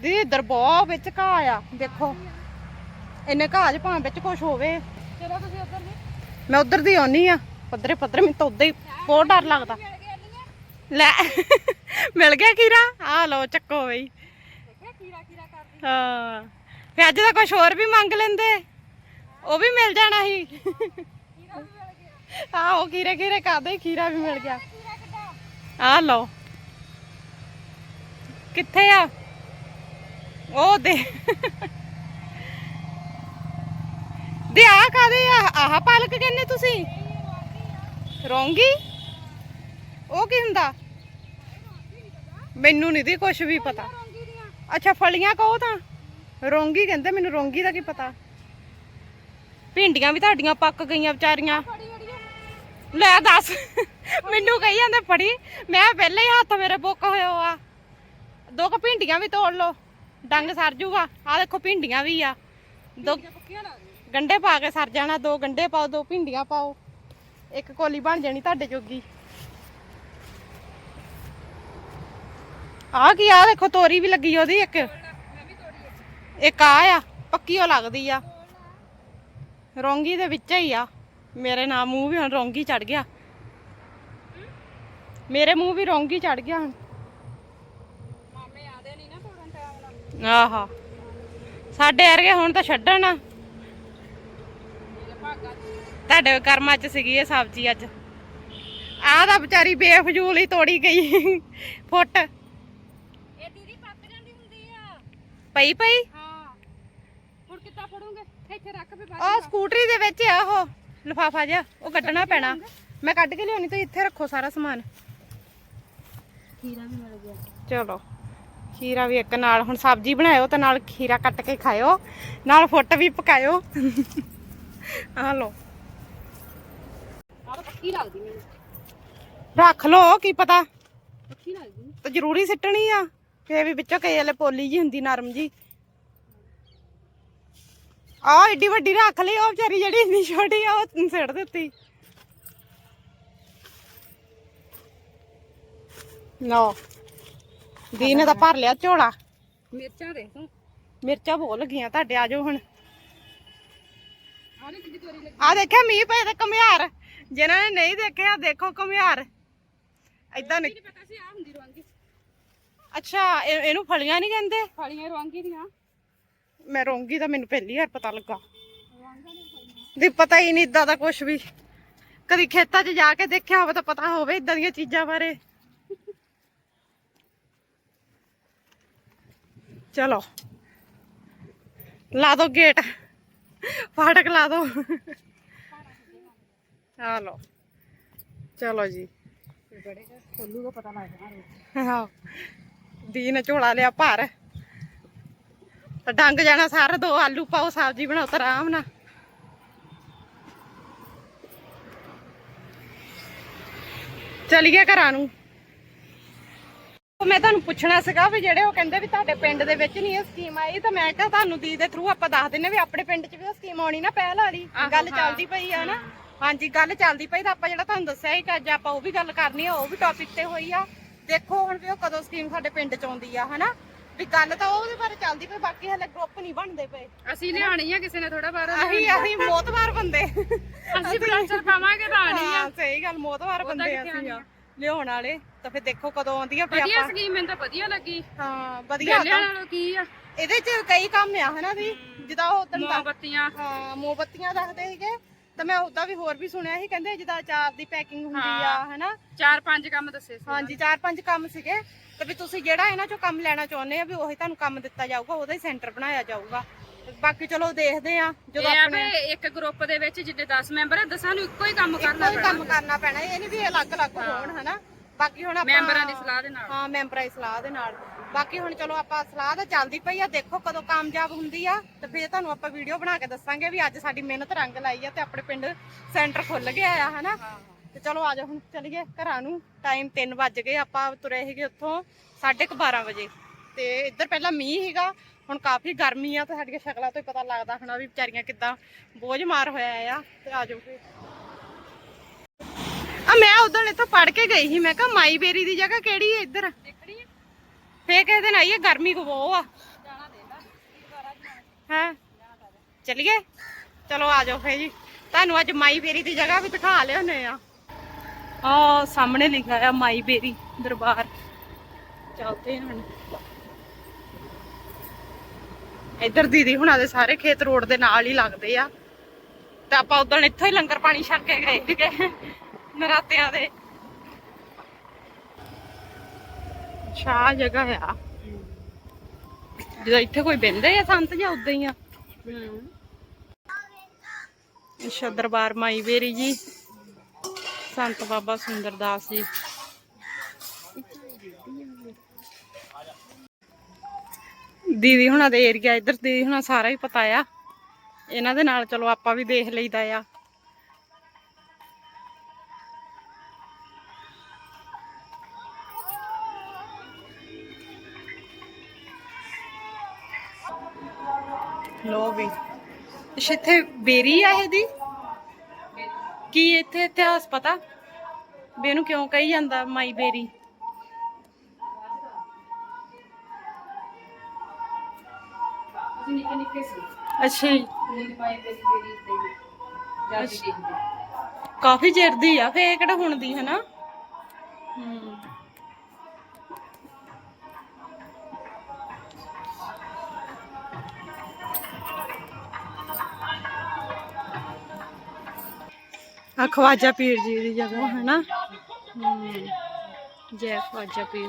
ਦੀ ਇੱਧਰ ਬਹੁਤ ਵਿੱਚ ਘਾਹ ਆ ਦੇਖੋ। ਇੰਨੇ ਘਾਹ 'ਚ ਭਾਵੇਂ ਵਿੱਚ ਕੁਝ ਹੋਵੇ। ਚਲੋ ਤੁਸੀਂ ਉੱਧਰ ਨੇ ਮੈਂ ਉਧਰ ਦੀ ਆਉਣੀ ਆ। ਪੱਧਰੇ ਪੱਧਰੇ ਮੈਨੂੰ ਤਾਂ ਉਦਾਂ ਹੀ ਬਹੁਤ ਡਰ ਲੱਗਦਾ। ਲੈ ਮਿਲ ਗਿਆ ਖੀਰਾ? ਆ ਲਓ ਚੱਕੋ ਬਈ। ਹਾਂ। ਫੇ ਅੱਜ ਤਾਂ ਕੁਝ ਹੋਰ ਵੀ ਮੰਗ ਲੈਂਦੇ। ਉਹ ਵੀ ਮਿਲ ਜਾਣਾ ਸੀ। ਕੀੜਾ ਵੀ ਮਿਲ ਗਿਆ ਆ ਖੀਰੇ ਖੀਰੇ ਕਰਦੇ ਖੀਰਾ ਵੀ ਮਿਲ ਗਿਆ। ਆ ਲਓ। ਕਿੱਥੇ ਆ? ਉਹ ਦੇ। ਦੇ ਆ ਕਾਦੇ ਆ? ਆਹ ਪਾਲਕ ਕਹਿੰਦੇ ਤੁਸੀਂ? ਰੋਂਗੀ? ਉਹ ਕੀ ਹੁੰਦਾ? ਮੈਨੂੰ ਨਹੀਂ ਦੀ ਕੁਝ ਵੀ ਪਤਾ। ਅੱਛਾ, ਫਲੀਆਂ ਕਹੋ ਤਾਂ। ਰੋਂਗੀ ਕਹਿੰਦੇ, ਮੈਨੂੰ ਰੋਂਗੀ ਦਾ ਕੀ ਪਤਾ। ਭਿੰਡੀਆਂ ਵੀ ਤੁਹਾਡੀਆਂ ਪੱਕ ਗਈਆਂ ਵਿਚਾਰੀਆਂ। ਲੈ ਦੱਸ। ਮੈਨੂੰ ਕਹੀ ਜਾਂਦੇ ਫੜੀ ਮੈਂ ਪਹਿਲੇ ਹੀ ਹੱਥ ਮੇਰੇ ਬੁੱਕ ਹੋਇਆ ਆ ਦੋ ਕੁ ਭਿੰਡੀਆਂ ਵੀ ਤੋੜ ਲਓ ਡੰਗ ਸਰ ਜੂਗਾ। ਆ ਦੇਖੋ ਭਿੰਡੀਆਂ ਵੀ ਆ। ਲਾ ਦੇ ਗੰਡੇ ਪਾ ਕੇ ਸਰ ਜਾਣਾ ਦੋ ਗੰਡੇ ਪਾਓ ਦੋ ਭਿੰਡੀਆਂ ਪਾਓ। ਇੱਕ ਕੋਲੀ ਬਣ ਜਾਣੀ ਤੁਹਾਡੇ ਜੋਗੀ। ਆ ਕੀ ਆ ਦੇਖੋ ਤੋਰੀ ਵੀ ਲੱਗੀ ਉਹਦੀ ਇੱਕ। ਇੱਕ ਆ ਆ ਪੱਕੀ ਉਹ ਲੱਗਦੀ ਆ। ਰੋਂਗੀ ਦੇ ਵਿੱਚ ਹੀ ਆ। ਮੇਰੇ ਨਾਲ ਮੂੰਹ ਵੀ ਹੁਣ ਰੋਂਗੀ ਚੜ ਗਿਆ। ਮੇਰੇ ਮੂੰਹ ਵੀ ਰੋਂਗੀ ਚੜ ਗਿਆ ਹੁਣ। ਮਾਮੇ ਆਦੇ ਨਹੀਂ ਨਾ ਤੋੜਨ ਟਾਈਮ ਨਾਲ ਆਹਾ। ਸਾਡੇ ਵਰਗੇ ਹੁਣ ਤਾਂ ਛੱਡਣ। ਤੁਹਾਡੇ ਕਰਮਾਂ 'ਚ ਸੀਗੀ ਇਹ ਸਬਜ਼ੀ ਅੱਜ। ਆਹ ਤਾਂ ਵਿਚਾਰੀ ਬੇਫਜ਼ੂਲ ਹੀ ਤੋੜੀ ਗਈ। ਫੁੱਟ। ਇਹ ਦੀਦੀ ਪੱਕ ਜਾਂਦੀ ਹੁੰਦੀ ਆ। ਪਈ ਪਈ? ਹਾਂ। ਹੁਣ ਕਿੱਦਾਂ ਫੜੋਗੇ? ਇੱਥੇ ਰੱਖ ਵੀ ਉਹ ਸਕੂਟਰੀ ਦੇ ਵਿੱਚ ਆ ਉਹ। ਲਫਾਫਾ ਜਿਹਾ ਉਹ ਕੱਢਣਾ ਪੈਣਾ। ਮੈਂ ਕੱਢ ਕੇ ਲਿਆਉਣੀ ਤੁਸੀਂ ਇੱਥੇ ਰੱਖੋ ਸਾਰਾ ਸਮਾਨ। ਖੀਰਾ ਵੀ ਮਿਲ ਗਿਆ ਚਲੋ ਖੀਰਾ ਵੀ ਇੱਕ ਨਾਲ ਹੁਣ ਸਬਜ਼ੀ ਬਣਾਇਓ ਤੇ ਨਾਲ ਖੀਰਾ ਕੱਟ ਕੇ ਖਾਇਓ ਨਾਲ ਫੁੱਟ ਵੀ ਪਕਾਇਓ। ਆ ਤਾਂ ਪੱਕੀ ਲੱਗਦੀ ਮੈਨੂੰ। ਰੱਖ ਲਓ ਕੀ ਪਤਾ। ਪੱਕੀ ਲੱਗਦੀ। ਤੇ ਜ਼ਰੂਰੀ ਸਿੱਟਣੀ ਆ। ਫੇਰ ਵੀ ਵਿੱਚੋਂ ਕਈ ਵਾਲੇ ਪੋਲੀ ਜੀ ਹੁੰਦੀ ਨਰਮ ਜੀ ਆ ਏਡੀ ਵੱਡੀ ਰੱਖ ਲਈ ਉਹ ਵਿਚਾਰੀ ਜਿਹੜੀ ਇੰਨੀ ਛੋਟੀ ਆ ਉਹ ਸਿੱਟ ਦਿੱਤੀ। ਲਓ ਦੀ ਨੇ ਤਾਂ ਭਰ ਲਿਆ ਝੋਲਾ। ਮਿਰਚਾਂ ਦੇਖ ਤੂੰ। ਮਿਰਚਾਂ ਬਹੁਤ ਲੱਗੀਆਂ ਤੁਹਾਡੇ ਆ ਜਾਓ ਹੁਣ। ਆਹ ਆ ਦੇਖਿਆ ਮੀਂਹ ਪਏ ਤੇ ਕਮਿਆਰ ਜਿਨ੍ਹਾਂ ਨੇ ਨਹੀਂ ਦੇਖਿਆ ਦੇਖੋ ਕਮਿਆਰ ਨਿਕ- ਨਹੀਂ ਪਤਾ ਸੀ ਆ ਹੁੰਦੀ ਰਵਾਂਗੀ। ਅੱਛਾ ਇਹ- ਇਹਨੂੰ ਫਲੀਆਂ ਨਹੀਂ ਕਹਿੰਦੇ? ਫਲੀਆਂ ਰਵਾਂਗੀ ਦੀਆਂ ਮੈਂ ਰੋਂਗੀ ਤਾਂ ਮੈਨੂੰ ਪਹਿਲੀ ਵਾਰ ਪਤਾ ਲੱਗਾ। ਦੀ ਪਤਾ ਹੀ ਨਹੀਂ ਇਦਾਂ ਦਾ ਕੁਝ ਵੀ। ਕਦੀ ਖੇਤਾਂ 'ਚ ਜਾ ਕੇ ਦੇਖਿਆ ਹੋਵੇ ਤਾਂ ਪਤਾ ਹੋਵੇ ਇਦਾਂ ਦੀਆਂ ਚੀਜ਼ਾਂ ਬਾਰੇ। ਚਲੋ। ਲਾ ਦੋ ਗੇਟ। ਫਾਟਕ ਲਾ ਦੋ। ਆ ਲੋ ਚਲੋ ਜੀ। ਬੜੇ ਖੋਲੂ ਦਾ ਪਤਾ ਲੱਗ ਜਾਣਾ। ਆਹੋ। ਦੀ ਨੇ ਝੋਲਾ ਲਿਆ ਭਰ। ਤਾਂ ਡੰਗ ਜਾਣਾ ਸਾਰਾ ਦੋ ਆਲੂ ਪਾਓ ਸਬਜ਼ੀ ਬਣਾਓ ਤਾਂ ਆਰਾਮ ਨਾਲ। ਚਲੀਏ ਘਰਾਂ ਨੂੰ। ਮੈਂ ਤੁਹਾਨੂੰ ਪੁੱਛਣਾ ਸੀਗਾ ਵੀ ਜਿਹੜੇ ਉਹ ਕਹਿੰਦੇ ਵੀ ਤੁਹਾਡੇ ਪਿੰਡ ਦੇ ਵਿੱਚ ਨਹੀਂ ਇਹ ਸਕੀਮ ਆਈ ਤਾਂ ਮੈਂ ਕਿਹਾ ਤੁਹਾਨੂੰ ਦੀ ਦੇ ਥਰੂ ਆਪਾਂ ਦੱਸ ਦਿੰਨੇ ਵੀ ਆਪਣੇ ਪਿੰਡ 'ਚ ਵੀ ਉਹ ਸਕੀਮ ਆਉਣੀ ਨਾ ਪਹਿਲ ਵਾਲੀ। ਗੱਲ ਚੱਲਦੀ ਪਈ ਆ ਨਾ। ਹਾਂਜੀ ਗੱਲ ਚੱਲਦੀ ਪਈ ਤਾਂ ਆਪਾਂ ਜਿਹੜਾ ਤੁਹਾਨੂੰ ਦੱਸਿਆ ਸੀ ਅੱਜ ਆਪਾਂ ਉਹ ਵੀ ਗੱਲ ਕਰਨੀ ਆ ਉਹ ਵੀ ਟੌਪਿਕ ਤੇ ਹੋਈ ਆ। ਦੇਖੋ ਹੁਣ ਵੀ ਉਹ ਕਦੋਂ ਸਕੀਮ ਸਾਡੇ ਪਿੰਡ 'ਚ ਆਉਂਦੀ ਆ ਹਨਾ? ਵੀ ਗੱਲ ਤਾਂ ਉਹਦੇ ਬਾਰੇ ਚੱਲਦੀ ਪਈ ਬਾਕੀ ਹਲੇ ਗਰੁੱਪ ਨਹੀਂ ਬਣਦੇ ਪਏ। ਅਸੀਂ ਲਿਆਣੀ ਆ ਕਿਸੇ ਨੇ ਥੋੜਾ ਬਾਹਰ ਅਸੀਂ ਅਸੀਂ ਮੋਤਵਾਰ ਬੰਦੇ। ਅਸੀਂ ਪ੍ਰੈਸ਼ਰ ਪਾਵਾਂਗੇ ਤਾਂ ਆਣੀ ਆ। ਹਾਂ ਸਹੀ ਗੱਲ ਮੋਤਵਾਰ ਤਾਂ ਬੰਦੇ ਅਸੀਂ ਆ ਆਉਣੀ ਲਿਆਉਣ ਵਾਲੇ। ਤਾਂ ਫਿਰ ਦੇਖੋ ਕਦੋਂ ਆਉਂਦੀ ਆ ਫਿਰ ਵਧੀਆ ਸਕੀਮ ਮੈਨੂੰ ਤਾਂ ਵਧੀਆ ਲੱਗੀ। ਹਾਂ ਵਧੀਆ ਤਾਂ ਨਾਲੋਂ ਕੀ ਆ? ਇਹਦੇ ਚ ਕਈ ਕੰਮ ਆ ਹਨਾ ਦੀ ਜਿੱਦਾਂ ਉਹ ਤੈਨੂੰ ਦੱਸ- ਮੋਮਬੱਤੀਆਂ। ਹਾਂ ਮੋਮਬੱਤੀਆਂ ਦੱਸਦੇ ਸੀਗੇ। ਤਾਂ ਮੈਂ ਉਦਾਂ ਵੀ ਹੋਰ ਵੀ ਸੁਣਿਆ ਸੀ ਕਹਿੰਦੇ ਜਿੱਦਾਂ ਅਚਾਰ ਦੀ ਪੈਕਿੰਗ ਹੁੰਦੀ ਆ ਹਨਾ? ਚਾਰ ਪੰਜ ਕੰਮ ਦੱਸੇ ਸੀ ਹਾਂਜੀ ਚਾਰ ਪੰਜ ਕੰਮ ਸੀਗੇ। ਤੇ ਵੀ ਤੁਸੀਂ ਜਿਹੜਾ ਇਹਨਾਂ ਚੋਂ ਕੰਮ ਲੈਣਾ ਚਾਹੁੰਦੇ ਆ ਵੀ ਉਹੀ ਤੁਹਾਨੂੰ ਕੰਮ ਦਿੱਤਾ ਜਾਊਗਾ ਉਹਦਾ ਹੀ ਸੈਂਟਰ ਬਣਾਇਆ ਜਾਊਗਾ। ਬਾਕੀ ਚਲੋ ਦੇਖਦੇ ਆ ਜਦੋਂ ਆਪਣੇ ਇੱਕ ਗਰੁੱਪ ਦੇ ਵਿੱਚ ਜਿੱਦੇ 10 ਮੈਂਬਰ ਆ ਦਸਾਂ ਨੂੰ ਇੱਕੋ ਹੀ ਕੰਮ ਕਰਨਾ ਕੋਈ ਕੰਮ ਕਰਨਾ ਪੈਣਾ ਇਹ ਨਹੀਂ ਵੀ ਅਲੱਗ-ਅਲੱਗ ਹੋਣ ਹਨਾ? ਬਾਕੀ ਹੁਣ ਆਪਾਂ ਮੈਂਬਰਾਂ ਦੀ ਸਲਾਹ ਦੇ ਨਾਲ। ਹਾਂ ਮੈਂਬਰਾਂ ਦੀ ਸਲਾਹ ਦੇ ਨਾਲ। ਬਾਕੀ ਹੁਣ ਚਲੋ ਆਪਾਂ ਸਲਾਹ ਤਾਂ ਚੱਲਦੀ ਪਈ ਆ ਦੇਖੋ ਕਦੋਂ ਕਾਮਯਾਬ ਹੁੰਦੀ ਆ ਤੇ ਫਿਰ ਤੁਹਾਨੂੰ ਆਪਾਂ ਵੀਡੀਓ ਬਣਾ ਕੇ ਦੱਸਾਂਗੇ ਵੀ ਅੱਜ ਸਾਡੀ ਮਿਹਨਤ ਰੰਗ ਲਾਈ ਆ ਤੇ ਆਪਣੇ ਪਿੰਡ ਸੈਂਟਰ ਖੁੱਲ ਗਿਆ ਆ ਹਨਾ? ਤੇ ਚਲੋ ਆਜੋ ਹੁਣ ਚੱਲੀਏ ਘਰਾਂ ਨੂੰ। ਟਾਈਮ 3 ਵੱਜ ਗਏ ਆਪਾਂ ਤੁਰੇ ਸੀਗੇ ਉੱਥੋਂ 12:30 ਵਜੇ। ਤੇ ਇੱਧਰ ਪਹਿਲਾਂ ਮੀਂਹ ਸੀਗਾ ਹੁਣ ਕਾਫੀ ਗਰਮੀ ਆ ਤੇ ਸਾਡੀਆਂ ਸ਼ਕਲਾਂ ਤੋਂ ਹੀ ਪਤਾ ਲੱਗਦਾ ਹਨਾ ਵੀ ਵਿਚਾਰੀਆਂ ਕਿੱਦਾਂ ਬੋਝ ਮਾਰ ਹੋਇਆ ਆ। ਤੇ ਆਜੋ ਫਿਰ। ਆ ਮੈਂ ਉਦੋਂ ਇੱਥੋਂ ਪੜ ਕੇ ਗਈ ਸੀ ਮੈਂ ਕਿਹਾ ਮਾਈ ਬੇਰੀ ਦੀ ਜਗ੍ਹਾ ਕਿਹੜੀ ਹੈ ਇੱਧਰ? ਦੇਖਣੀ ਆ। ਫੇਰ ਕਿਸੇ ਦਿਨ ਆਈਏ ਗਰਮੀ ਕੋ ਬਹੁਤ ਆ। ਜਾਣਾ ਦੇਦਾ ਦੁਬਾਰਾ ਹਾਂ? ਚਲਿਏ? ਚਲੋ ਆ ਜਾਓ ਫੇ ਜੀ। ਤੁਹਾਨੂੰ ਅੱਜ ਮਾਈ ਬੇਰੀ ਦੀ ਜਗ੍ਹਾ ਵੀ ਦਿਖਾ ਲਿਆਉਨੇ ਆ। ਆ ਸਾਹਮਣੇ ਲਿਖਿਆ ਆ ਮਾਈ ਬੇਰੀ ਦਰਬਾਰ। ਚੱਲਦੇ ਹੁਣ। ਇੱਧਰ ਦੀਦੀ ਹੁਣਾਂ ਦੇ ਸਾਰੇ ਖੇਤ ਰੋਡ ਦੇ ਨਾਲ ਹੀ ਲੱਗਦੇ ਆ। ਤੇ ਆਪਾਂ ਉਦੋਂ ਇੱਥੋਂ ਹੀ ਲੰਗਰ ਪਾਣੀ ਛਕ ਕੇ ਗਏ ਸੀਗੇ ਨਰਾਤਿਆਂ ਦੇ। ਸ਼ਾਹ ਜਗ੍ਹਾ ਆ। ਜਦੋਂ ਇੱਥੇ ਕੋਈ ਬਹਿੰਦੇ ਆ ਸੰਤ ਜਾਂ ਉਦਾਂ ਹੀ ਆ? ਹੂੰ। ਅੱਛਾ ਦਰਬਾਰ ਮਾਈ ਬੇਰੀ ਜੀ। ਸੰਤ ਬਾਬਾ ਸੁੰਦਰਦਾਸ ਜੀ। ਦੀਦੀ ਹੁਣਾਂ ਦੇ ਏਰੀਆ ਇੱਧਰ, ਦੀਦੀ ਹੁਣਾਂ ਸਾਰਾ ਹੀ ਪਤਾ ਆ। ਇਹਨਾਂ ਦੇ ਨਾਲ ਚਲੋ ਆਪਾਂ ਵੀ ਦੇਖ ਲਈਦਾ ਆ। ਲੋ ਵੀ। ਅੱਛਾ, ਇੱਥੇ ਬੇਰੀ ਆ ਇਹਦੀ? ਕੀ ਇੱਥੇ ਇਤਿਹਾਸ ਪਤਾ? ਵੀ ਇਹਨੂੰ ਕਿਉਂ ਕਹੀ ਜਾਂਦਾ ਮਾਈ ਬੇਰੀ? ਅਸੀਂ ਨਿੱਕੇ ਨਿੱਕੇ ਸੀ। ਅੱਛਾ ਜੀ। ਨੀਂਦ ਪਾਏ ਦੇਖਦੀ ਕਾਫੀ ਚਿਰ ਦੀ ਆ ਫੇ ਕਿਹੜਾ ਹੁਣ ਦੀ ਹੈ ਨਾ ਹੂੰ। ਆ ਖਵਾਜਾ ਪੀਰ ਜੀ ਦੀ ਜਗ੍ਹਾ ਹੈ ਨਾ ਹੂੰ ਜੈ ਖਵਾਜਾ ਪੀਰ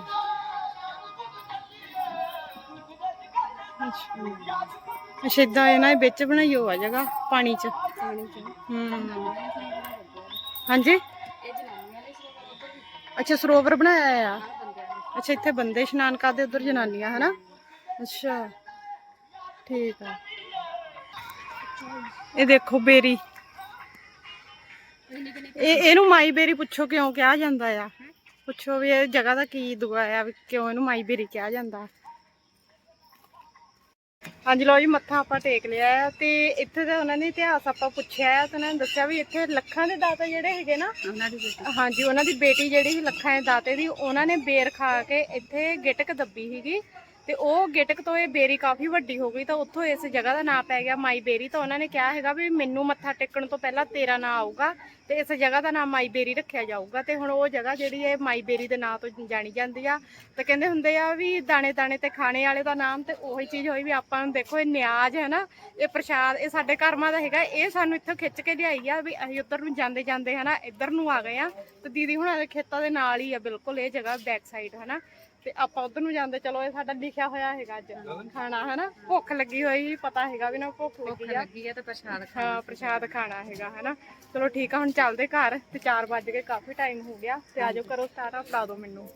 ਅੱਛਾ ਅੱਛਾ ਏਦਾਂ ਇਹਨਾਂ ਦੇ ਵਿੱਚ ਬਣਾਈ ਹੋ ਆ ਜਗ੍ਹਾ ਪਾਣੀ ਚ ਪਾਣੀ ਚ ਹੂੰ ਹਾਂਜੀ ਇਹ ਜਨਾਨੀਆਂ ਲਈ ਸੀ ਉੱਧਰ ਵੀ ਅੱਛਾ ਸਰੋਵਰ ਬਣਾਇਆ ਆ ਬੰਦਿਆਂ ਲਈ ਅੱਛਾ ਇਹ ਇਹਨੂੰ ਮਾਈ ਬੇਰੀ ਪੁੱਛੋ ਕਿਉਂ ਕਿਹਾ ਜਾਂਦਾ ਆ? ਪੁੱਛੋ ਵੀ ਇਹ ਜਗ੍ਹਾ ਦਾ ਕੀ ਦੁਆ ਆ ਵੀ ਕਿਉਂ ਇਹਨੂੰ ਮਾਈ ਬੇਰੀ ਕਿਹਾ ਜਾਂਦਾ। ਹਾਂਜੀ ਲੋ ਜੀ ਮੱਥਾ ਆਪਾਂ ਟੇਕ ਲਿਆ ਆ ਤੇ ਇੱਥੇ ਦਾ ਉਹਨਾਂ ਨੇ ਇਤਿਹਾਸ ਆਪਾਂ ਪੁੱਛਿਆ ਆ ਤੇ ਉਹਨਾਂ ਨੇ ਦੱਸਿਆ ਵੀ ਇੱਥੇ ਲੱਖਾਂ ਦੇ ਦਾਤਾ ਜਿਹੜੇ ਹੈਗੇ ਨਾ ਉਹਨਾਂ ਦੀ ਬੇਟੀ। ਹਾਂਜੀ ਉਹਨਾਂ ਦੀ ਬੇਟੀ ਜਿਹੜੀ ਸੀ ਲੱਖਾਂ ਦੇ ਦਾਤੇ ਦੀ ਉਹਨਾਂ ਨੇ ਬੇਰ ਖਾ ਕੇ ਇੱਥੇ ਗਿਟਕ ਦੱਬੀ ਸੀਗੀ ਤੇ ਉਹ ਗਿਟਕ ਤੋਂ ਇਹ ਬੇਰੀ ਕਾਫੀ ਵੱਡੀ ਹੋ ਗਈ ਤਾਂ ਉੱਥੋਂ ਇਸ ਜਗ੍ਹਾ ਦਾ ਨਾਮ ਪੈ ਗਿਆ ਮਾਈ ਬੇਰੀ ਤਾਂ ਉਹਨਾਂ ਨੇ ਕਿਹਾ ਹੈਗਾ ਵੀ ਮੈਨੂੰ ਮੱਥਾ ਟੇਕਣ ਤੋਂ ਪਹਿਲਾਂ ਤੇਰਾ ਨਾਂ ਆਊਗਾ ਤੇ ਇਸ ਜਗ੍ਹਾ ਦਾ ਨਾਮ ਮਾਈ ਬੇਰੀ ਰੱਖਿਆ ਜਾਊਗਾ ਤੇ ਹੁਣ ਉਹ ਜਗ੍ਹਾ ਜਿਹੜੀ ਹੈ ਮਾਈ ਬੇਰੀ ਦੇ ਨਾਂ ਤੋਂ ਜਾਣੀ ਜਾਂਦੀ ਆ ਤੇ ਕਹਿੰਦੇ ਹੁੰਦੇ ਆ ਵੀ ਦਾਣੇ ਦਾਣੇ ਤੇ ਖਾਣੇ ਵਾਲੇ ਦਾ ਨਾਮ ਤੇ ਉਹੀ ਚੀਜ਼ ਹੋਈ ਵੀ ਆਪਾਂ ਨੂੰ ਦੇਖੋ ਇਹ ਨਿਆਜ਼ ਹੈ ਨਾ, ਇਹ ਪ੍ਰਸ਼ਾਦ, ਇਹ ਸਾਡੇ ਕਰਮਾਂ ਦਾ ਹੈਗਾ, ਇਹ ਸਾਨੂੰ ਇੱਥੋਂ ਖਿੱਚ ਕੇ ਲਿਆਈ ਆ ਵੀ ਅਸੀਂ ਉੱਧਰ ਨੂੰ ਜਾਂਦੇ ਜਾਂਦੇ ਹਨਾ, ਇੱਧਰ ਨੂੰ ਆ ਗਏ ਆ ਤੇ ਦੀਦੀ ਹੁਣਾਂ ਦੇ ਖੇਤਾਂ ਦੇ ਨਾਲ ਹੀ ਆ ਬਿਲਕੁਲ ਇਹ ਜਗ੍ਹਾ ਬੈਕ ਸਾਈਡ ਹਨਾ। ਤੇ ਆਪਾਂ ਉਧਰ ਨੂੰ ਜਾਂਦੇ ਚਲੋ ਇਹ ਸਾਡਾ ਲਿਖਿਆ ਹੋਇਆ ਹੈਗਾ ਅੱਜ ਖਾਣਾ ਹਨਾ? ਭੁੱਖ ਲੱਗੀ ਹੋਈ ਪਤਾ ਹੈਗਾ ਵੀ ਨਾ ਭੁੱਖ ਲੱਗੀ ਆ। ਲੱਗੀ ਹੈ ਤੇ ਪ੍ਰਸ਼ਾਦ ਖਾ ਹਾਂ ਪ੍ਰਸ਼ਾਦ ਖਾਣਾ ਹੈਗਾ ਹਨਾ? ਚਲੋ ਠੀਕ ਆ ਹੁਣ ਚੱਲਦੇ ਘਰ ਤੇ 4 ਵੱਜ ਗਏ ਕਾਫੀ ਟਾਈਮ ਹੋ ਗਿਆ ਤੇ ਆਜੋ ਕਰੋ ਆ ਫੜਾ ਦਿਓ ਮੈਨੂੰ।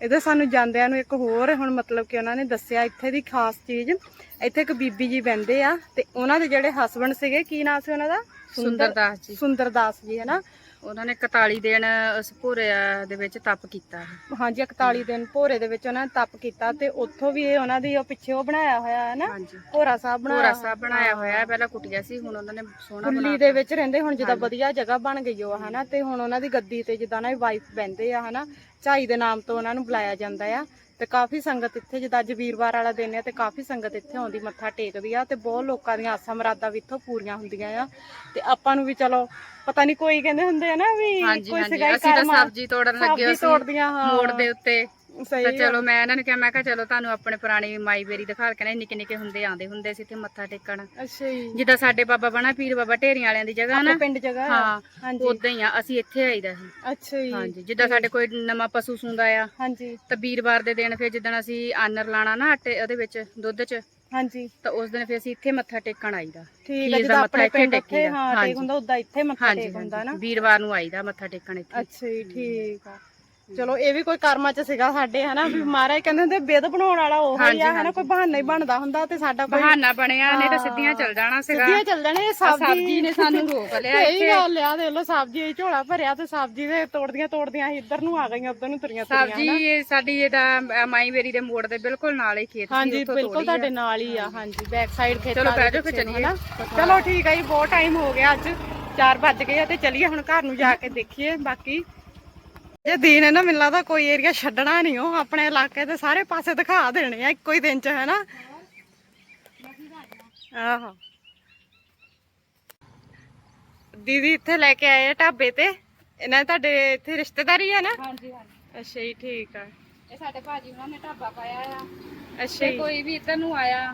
ਇਹਦੇ ਸਾਨੂੰ ਜਾਂਦਿਆਂ ਨੂੰ ਇੱਕ ਹੋਰ ਹੁਣ ਮਤਲਬ ਕਿ ਉਹਨਾਂ ਨੇ ਦੱਸਿਆ ਇੱਥੇ ਦੀ ਖਾਸ ਚੀਜ਼ ਇੱਥੇ ਇੱਕ ਬੀਬੀ ਜੀ ਬਹਿੰਦੇ ਆ ਤੇ ਉਹਨਾਂ ਦੇ ਜਿਹੜੇ ਹਸਬੰਡ ਸੀਗੇ ਕੀ ਨਾਮ ਸੀ ਉਹਨਾਂ ਦਾ? ਸੁੰਦਰਦਾਸ ਜੀ। ਸੁੰਦਰਦਾਸ ਜੀ ਹਨਾ? ਉਹਨਾਂ ਨੇ 41 ਦਿਨ ਉਸ ਭੂਰੇ ਦੇ ਵਿੱਚ ਤਪ ਕੀਤਾ। ਹਾਂਜੀ 41 ਦਿਨ ਭੋਰੇ ਦੇ ਵਿੱਚ ਉਹਨਾਂ ਨੇ ਤਪ ਕੀਤਾ ਤੇ ਉੱਥੋਂ ਵੀ ਇਹ ਉਹਨਾਂ ਦੀ ਉਹ ਪਿੱਛੇ ਉਹ ਬਣਾਇਆ ਹੋਇਆ ਹੈ ਨਾ ਹਾਂਜੀ। ਭੋਰਾ ਸਾਹਿਬ ਬਣਾਇਆ ਭੂਰਾ ਸਾਹਿਬ ਬਣਾਇਆ ਹੋਇਆ ਹੈ ਪਹਿਲਾਂ ਕੁਟੀਆ ਸੀ ਹੁਣ ਉਹਨਾਂ ਨੇ ਸੋਹਣਾ ਕੁੱਲੀ ਦੇ ਵਿੱਚ ਰਹਿੰਦੇ ਹੁਣ ਜਿੱਦਾਂ ਵਧੀਆ ਜਗ੍ਹਾ ਬਣ ਗਈ ਉਹ ਹਨਾ ਤੇ ਹੁਣ ਉਹਨਾਂ ਦੀ ਗੱਦੀ ਤੇ ਜਿੱਦਾਂ ਨਾ ਵਾਈਫ ਬੈੰਦੇ ਆ ਹਨਾ ਝਾਈ ਦੇ ਨਾਮ ਤੋਂ ਉਹਨਾਂ ਨੂੰ ਬੁਲਾਇਆ ਜਾਂਦਾ ਆ ਤੇ ਕਾਫੀ ਸੰਗਤ ਇੱਥੇ ਜਿੱਦਾਂ ਅੱਜ ਵੀਰਵਾਰ ਵਾਲਾ ਦਿਨ ਆ ਤੇ ਕਾਫੀ ਸੰਗਤ ਇੱਥੇ ਆਉਂਦੀ ਮੱਥਾ ਟੇਕਦੀ ਆ ਤੇ ਬਹੁਤ ਲੋਕਾਂ ਦੀਆਂ ਆਸਾਂ ਮੁਰਾਦਾਂ ਵੀ ਇੱਥੋਂ ਪੂਰੀਆਂ ਹੁੰਦੀਆਂ ਆ। ਤੇ ਆਪਾਂ ਨੂੰ ਵੀ ਚਲੋ ਪਤਾ ਨਹੀਂ ਕੋਈ ਕਹਿੰਦੇ ਹੁੰਦੇ ਆ ਨਾ ਵੀ ਕੋਈ ਸਿਗਾਈ ਅਸੀਂ ਤਾਂ ਕਰਮਾ ਸਬਜ਼ੀ ਤੋੜਨ ਲੱਗੇ ਹਾਂ। ਮੋੜ ਦੇ ਉੱਤੇ। ਸਹੀ ਤਾਂ। ਚਲੋ ਮੈਂ ਇਹਨਾਂ ਨੂੰ ਕਿਹਾ ਮੈਂ ਕਿਹਾ ਚਲੋ ਤੁਹਾਨੂੰ ਆਪਣੇ ਪੁਰਾਣੀ ਮਾਈ ਬੇਰੀ ਦਿਖਾ ਕੇ ਨਾ ਨਿੱਕੇ ਨਿੱਕੇ ਹੁੰਦੇ ਆਂਦੇ ਹੁੰਦੇ ਸੀ ਇੱਥੇ ਮੱਥਾ ਟੇਕਣ। ਅੱਛਾ ਜੀ। ਜਿੱਦਾਂ ਸਾਡੇ ਬਾਬਾ ਬਣਾ ਪੀਰ ਬਾਬਾ ਢੇਰੀਆਂ ਵਾਲਿਆਂ ਦੀ ਜਗ੍ਹਾ ਨਾ। ਪਿੰਡ ਜਗ੍ਹਾ। ਹਾਂ ਉਦਾਂ ਹੀ ਆ ਅਸੀਂ ਇੱਥੇ ਆਈਦਾ ਸੀ। ਅੱਛਾ ਜੀ। ਹਾਂਜੀ ਜਿੱਦਾਂ ਸਾਡੇ ਕੋਈ ਨਵਾਂ ਪਸ਼ੂ ਸੂੰਦਾ ਆ ਹਾਂਜੀ। ਤਾਂ ਵੀਰਵਾਰ ਦੇ ਦਿਨ ਫਿਰ ਜਿੱਦਣ ਅਸੀਂ ਆਨਰ ਲਾਣਾ ਨਾ ਆਟੇ ਉਹਦੇ ਵਿੱਚ ਦੁੱਧ 'ਚ ਹਾਂਜੀ। ਤਾਂ ਉਸ ਦਿਨ ਫਿਰ ਅਸੀਂ ਇੱਥੇ ਮੱਥਾ ਟੇਕਣ ਆਈਦਾ। ਠੀਕ ਹੈ ਜਿੱਦਾਂ ਆਪਣੇ ਪਿੰਡ ਇੱਥੇ। ਹਾਂ। ਟੇਕ ਹੁੰਦਾ ਉਦਾਂ ਇੱਥੇ ਮੱਥਾ ਟੇਕ ਹੁੰਦਾ ਨਾ। ਵੀਰਵਾਰ ਨੂੰ ਆਈਦਾ ਮੱਥਾ ਟੇਕਣ ਇੱਥੇ। ਅੱਛਾ ਜੀ ਠੀਕ ਆ। ਚਲੋ ਇਹ ਵੀ ਕੋਈ ਕਰਮਾਂ ਚ ਸੀਗਾ ਸਾਡੇ ਹਨਾ? ਵੀ ਮਹਾਰਾਜ ਕਹਿੰਦੇ ਹੁੰਦੇ ਬਿੱਦ ਬਣਾਉਣ ਵਾਲਾ ਉਹ ਹੀ ਆ ਹਨਾ? ਕੋਈ ਬਹਾਨਾ ਹੀ ਬਣਦਾ ਹੁੰਦਾ ਤੇ ਸਾਡਾ ਕੋਈ ਬਹਾਨਾ ਬਣਿਆ ਨਹੀਂ ਤਾਂ ਸਿੱਧੀਆਂ ਚੱਲ ਜਾਣਾ ਸੀਗਾ। ਸਿੱਧੀਆਂ ਚੱਲ ਜਾਣੇ ਇਹ ਸਬਜ਼ੀ ਨੇ ਸਾਨੂੰ ਰੋਕ ਲਿਆ ਇੱਥੇ। ਗੱਲ ਆ ਦੇਖ ਲਓ ਸਬਜ਼ੀ ਇਹ ਝੋਲਾ ਭਰਿਆ ਤੇ ਸਬਜ਼ੀ ਦੇ ਤੋੜਦੀਆਂ ਤੋੜਦੀਆਂ ਅਸੀਂ ਇੱਧਰ ਨੂੰ ਆ ਗਈਆਂ ਉੱਧਰ ਨੂੰ ਤੁਰੀਆਂ ਤੁਰੀਆਂ ਸਬਜ਼ੀ ਇਹ ਸਾਡੀ ਇਹਦਾ ਮਾਈ ਵੇਰੀ ਦੇ ਮੋੜ ਦੇ ਬਿਲਕੁਲ ਨਾਲ ਹੀ ਖੇਤ ਸੀ ਹਾਂਜੀ ਬਿਲਕੁਲ। ਤੁਹਾਡੇ ਨਾਲ ਹੀ ਆ ਹਾਂਜੀ। ਬੈਕ ਸਾਈਡ ਖੇਤਾਂ ਚਲੋ ਜਾਓ ਫਿਰ ਚੱਲੀਏ। ਚਲੋ ਠੀਕ ਆ ਜੀ ਬਹੁਤ ਟਾਈਮ ਹੋ ਗਿਆ ਅੱਜ। 4 ਵੱਜ ਗਏ ਆ ਤੇ ਚਲੀਏ ਹੁਣ ਘਰ ਨੂੰ ਜਾ ਕੇ ਦੇਖੀਏ ਬਾਕੀ ਇਹ ਦਿਨ ਹੈ ਨਾ ਮੈਨੂੰ ਲੱਗਦਾ ਕੋਈ ਏਰੀਆ ਛੱਡਣਾ ਨਹੀਂ ਉਹ ਆਪਣੇ ਇਲਾਕੇ ਦੇ ਸਾਰੇ ਪਾਸੇ ਦਿਖਾ ਦੇਣੇ ਆ ਇੱਕੋ ਹੀ ਦਿਨ ਚ ਹੈ ਨਾ? ਆਹੋ। ਦੀਦੀ ਇੱਥੇ ਲੈ ਕੇ ਆਏ ਆ ਢਾਬੇ ਤੇ ਇਹਨਾਂ ਤੁਹਾਡੇ ਇੱਥੇ ਰਿਸ਼ਤੇਦਾਰੀ ਹੈ ਨਾ? ਹਾਂਜੀ ਹਾਂਜੀ। ਅੱਛਾ ਜੀ ਠੀਕ ਆ। ਇਹ ਸਾਡੇ ਭਾਜੀ ਉਹਨਾਂ ਨੇ ਢਾਬਾ ਪਾਇਆ ਆ। ਅੱਛਾ ਤੇ ਜੀ। ਕੋਈ ਵੀ ਇੱਧਰ ਨੂੰ ਆਇਆ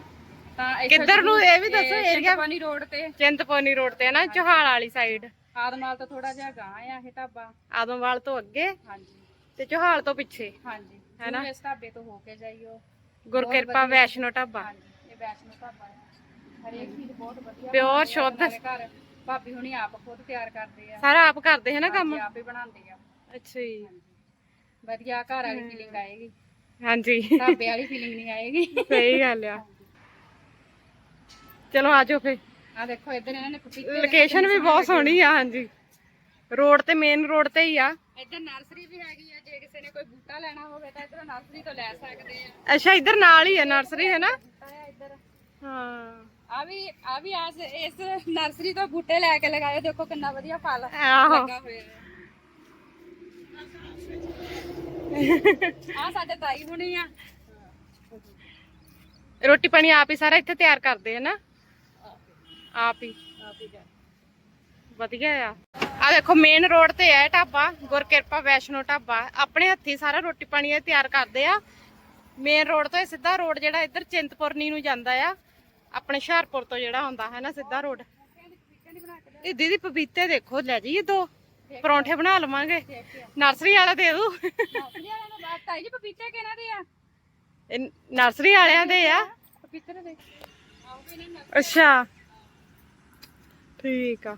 ਤਾਂ ਇੱਥੋਂ ਕਿੱਧਰ ਨੂੰ? ਇਹ ਵੀ ਦੱਸੋ ਇਹ ਏਰੀਆ ਚਿੰਤਪੁਰਨੀ ਰੋਡ ਤੇ। ਚਿੰਤਪੁਰਨੀ ਰੋਡ ਤੇ ਹੈ ਨਾ ਚੋਹਾਲ ਵਾਲੀ ਸਾਈਡ ਆਦਮਾਲ ਤੋਂ ਥੋੜਾ ਜਿਹਾ ਗਾਂ ਆ ਇਹ ਢਾਬਾ। ਆਦਮਵਾਲ ਤੋਂ ਅੱਗੇ ਹਾਂਜੀ। ਤੇ ਚੋਹਾਲ ਤੋਂ ਪਿੱਛੇ। ਹਾਂਜੀ। ਹੈ ਨਾ? ਜ਼ਰੂਰ ਇਸ ਢਾਬੇ ਤੋਂ ਹੋ ਕੇ ਜਾਈਓ। ਗੁਰਕਿਰਪਾ ਵੈਸ਼ਨੋ ਢਾਬਾ। ਹਾਂਜੀ ਇਹ ਵੈਸ਼ਨੋ ਢਾਬਾ ਹੈ। ਹਰੇਕ ਚੀਜ਼ ਬਹੁਤ ਵਧੀਆ Pure ਬਣਾਉਂਦੇ ਆ। ਸ਼ੁੱਧ। ਨਾਲੇ ਘਰ ਭਾਬੀ ਹੁਣੀ ਆਪ ਖੁਦ ਤਿਆਰ ਕਰਦੇ ਆ। ਸਾਰਾ ਆਪ ਕਰਦੇ ਹੈ ਨਾ ਕੰਮ? ਹਾਂਜੀ, ਆਪ ਹੀ ਬਣਾਉਂਦੇ ਆ। ਅੱਛਾ ਜੀ। ਹਾਂਜੀ। ਵਧੀਆ ਘਰ ਵਾਲੀ ਫੀਲਿੰਗ ਆਏਗੀ। ਹਾਂਜੀ। ਢਾਬੇ ਵਾਲੀ ਫੀਲਿੰਗ ਨਹੀਂ ਆਏਗੀ। ਸਹੀ ਗੱਲ ਆ। ਚਲੋ ਆਜੋ ਫੇ ਆ ਦੇਖੋ ਇੱਧਰ ਇਹਨਾਂ ਨੇ ਪਪੀਤੇ ਲੋਕੇਸ਼ਨ ਵੀ ਬਹੁਤ ਸੋਹਣੀ ਆ ਹਾਂਜੀ। ਰੋਡ ਤੇ ਮੇਨ ਰੋਡ ਤੇ ਹੀ ਆ। ਇੱਧਰ ਨਰਸਰੀ ਵੀ ਹੈਗੀ ਆ ਜੇ ਕਿਸੇ ਨੇ ਕੋਈ ਬੂਟਾ ਲੈਣਾ ਹੋਵੇ ਤਾਂ ਇੱਧਰ ਨਰਸਰੀ ਤੋਂ ਲੈ ਸਕਦੇ ਆ। ਅੱਛਾ ਇੱਧਰ ਨਾਲ ਹੀ ਹੈ ਨਰਸਰੀ ਹੈ ਨਾ ਆ ਹਾਂ। ਆ ਵੀ ਆ ਵੀ ਆਸ ਇਸ ਨਰਸਰੀ ਤੋਂ ਬੂਟੇ ਲੈ ਕੇ ਲਗਾਏ ਦੇਖੋ ਕਿੰਨਾ ਵਧੀਆ ਫਲ ਲੱਗਾ ਹੋਇਆ ਆ ਸਾਡੇ ਤਾਈ ਹੁਣੀ ਆ। ਰੋਟੀ ਪਾਣੀ ਆਪ ਹੀ ਸਾਰਾ ਇੱਥੇ ਤਿਆਰ ਕਰਦੇ ਆ ਨਾ? ਆਪ ਹੀ। ਵਧੀਆ ਆ। ਆ ਦੇਖੋ ਮੇਨ ਰੋਡ ਤੇ ਹੈ ਢਾਬਾ ਗੁਰਕਿਰਪਾ ਵੈਸ਼ਨੋ ਢਾਬਾ। ਆਪਣੇ ਹੱਥੀ ਸਾਰਾ ਰੋਟੀ ਪਾਣੀ ਇਹ ਤਿਆਰ ਕਰਦੇ ਆ। ਮੇਨ ਰੋਡ ਤੋਂ ਇਹ ਸਿੱਧਾ ਰੋਡ ਜਿਹੜਾ ਇੱਧਰ ਚਿੰਤਪੁਰਨੀ ਨੂੰ ਜਾਂਦਾ ਆ। ਆਪਣੇ ਹੁਸ਼ਿਆਰਪੁਰ ਤੋਂ ਜਿਹੜਾ ਹੁੰਦਾ ਹੈ ਨਾ ਸਿੱਧਾ ਰੋਡ ਇਹ ਦੀਦੀ ਪਪੀਤੇ ਦੇਖੋ ਲੈ ਜਾਈਏ ਦੋ। ਪਰੌਂਠੇ ਬਣਾ ਲਵਾਂਗੇ। ਨਰਸਰੀ ਵਾਲਾ ਦੇ ਦੂ। ਨਰਸਰੀ ਵਾਲਿਆਂ ਨੂੰ ਬਾਤ ਤਾਈ ਜੀ ਪਪੀਤੇ ਕਿਹਨਾਂ ਦੇ ਆ? ਇਹ ਨਰਸਰੀ ਵਾਲਿਆਂ ਦੇ ਆ। ਪਪੀਤੇ ਦੇ। ਆਓ ਵੀ ਇਹਨਾਂ ਅੱਛਾ। ਠੀਕ ਆ।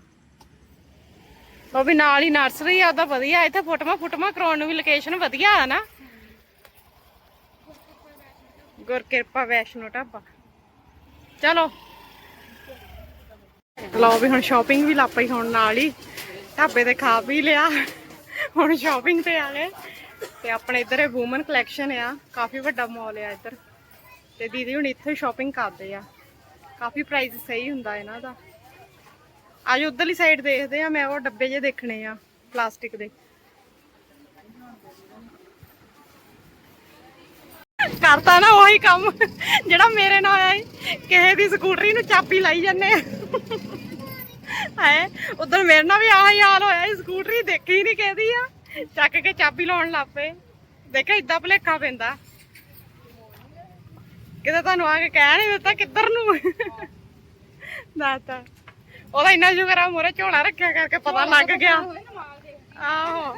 ਉਹ ਵੀ ਨਾਲ ਹੀ ਨਰਸਰੀ ਆ ਉਹਦਾ ਵਧੀਆ, ਇੱਥੇ ਫੋਟੋਆਂ ਫੋਟੋਆਂ ਕਰਾਉਣ ਨੂੰ ਵੀ ਲੋਕੇਸ਼ਨ ਵਧੀਆ ਆ ਨਾ। ਗੁਰਕਿਰਪਾ ਵੈਸ਼ਨੋ ਢਾਬਾ। ਚਲੋ। ਲਓ ਵੀ ਹੁਣ ਸ਼ਾਪਿੰਗ ਵੀ ਲੱਪਈ ਹੁਣ ਨਾਲ ਹੀ ਢਾਬੇ ਤੇ ਖਾ ਪੀ ਲਿਆ। ਹੁਣ ਸ਼ਾਪਿੰਗ ਤੇ ਆ ਗਏ। ਤੇ ਆਪਣੇ ਇੱਧਰ ਇਹ ਵੂਮਨ ਕਲੈਕਸ਼ਨ ਆ, ਕਾਫੀ ਵੱਡਾ ਮਾਲ ਆ ਇੱਧਰ। ਤੇ ਦੀਦੀ ਹੁਣ ਇੱਥੇ ਸ਼ਾਪਿੰਗ ਕਰਦੇ ਆ। ਕਾਫੀ ਪ੍ਰਾਈਸ ਸਹੀ ਹੁੰਦਾ ਇਹਨਾਂ ਦਾ। ਅੱਜ ਉਧਰਲੀ ਸਾਈਡ ਦੇਖਦੇ ਆ ਮੈਂ ਉਹ ਡੱਬੇ ਜੇ ਦੇਖਣੇ ਆ ਪਲਾਸਟਿਕ ਦੇ। ਕਰਤਾ ਨਾ ਉਹੀ ਕੰਮ, ਜਿਹੜਾ ਮੇਰੇ ਨਾਲ ਆਇਆ ਕਿਸੇ ਦੀ ਸਕੂਟਰੀ ਨੂੰ ਚਾਬੀ ਲਾਈ ਜਾਂਦੇ ਹੈ, ਉਧਰ ਮੇਰੇ ਨਾਲ ਵੀ ਆਹੀ ਹਾਲ ਹੋਇਆ ਸਕੂਟਰੀ ਦੇਖੀ ਹੀ ਨਹੀਂ ਕਿਹਦੀ ਆ, ਚੱਕ ਕੇ ਚਾਬੀ ਲਾਉਣ ਲੱਗ ਪਏ। ਦੇਖਿਆ ਇਦਾਂ ਭਲੇਖਾ ਪੈਂਦਾ। ਕਿਤੇ ਤੁਹਾਨੂੰ ਆ ਕੇ ਕਹਿ ਨਹੀਂ ਦਿੱਤਾ ਕਿੱਧਰ ਨੂੰ? ਦੱਸਤਾ। ਉਹਦਾ ਇੰਨਾ ਸ਼ੁਕਰ ਆ ਮੋਰੇ ਝੋਲਾ ਰੱਖਿਆ ਕਰਕੇ ਪਤਾ ਲੱਗ ਗਿਆ। ਦੇ। ਆਹੋ।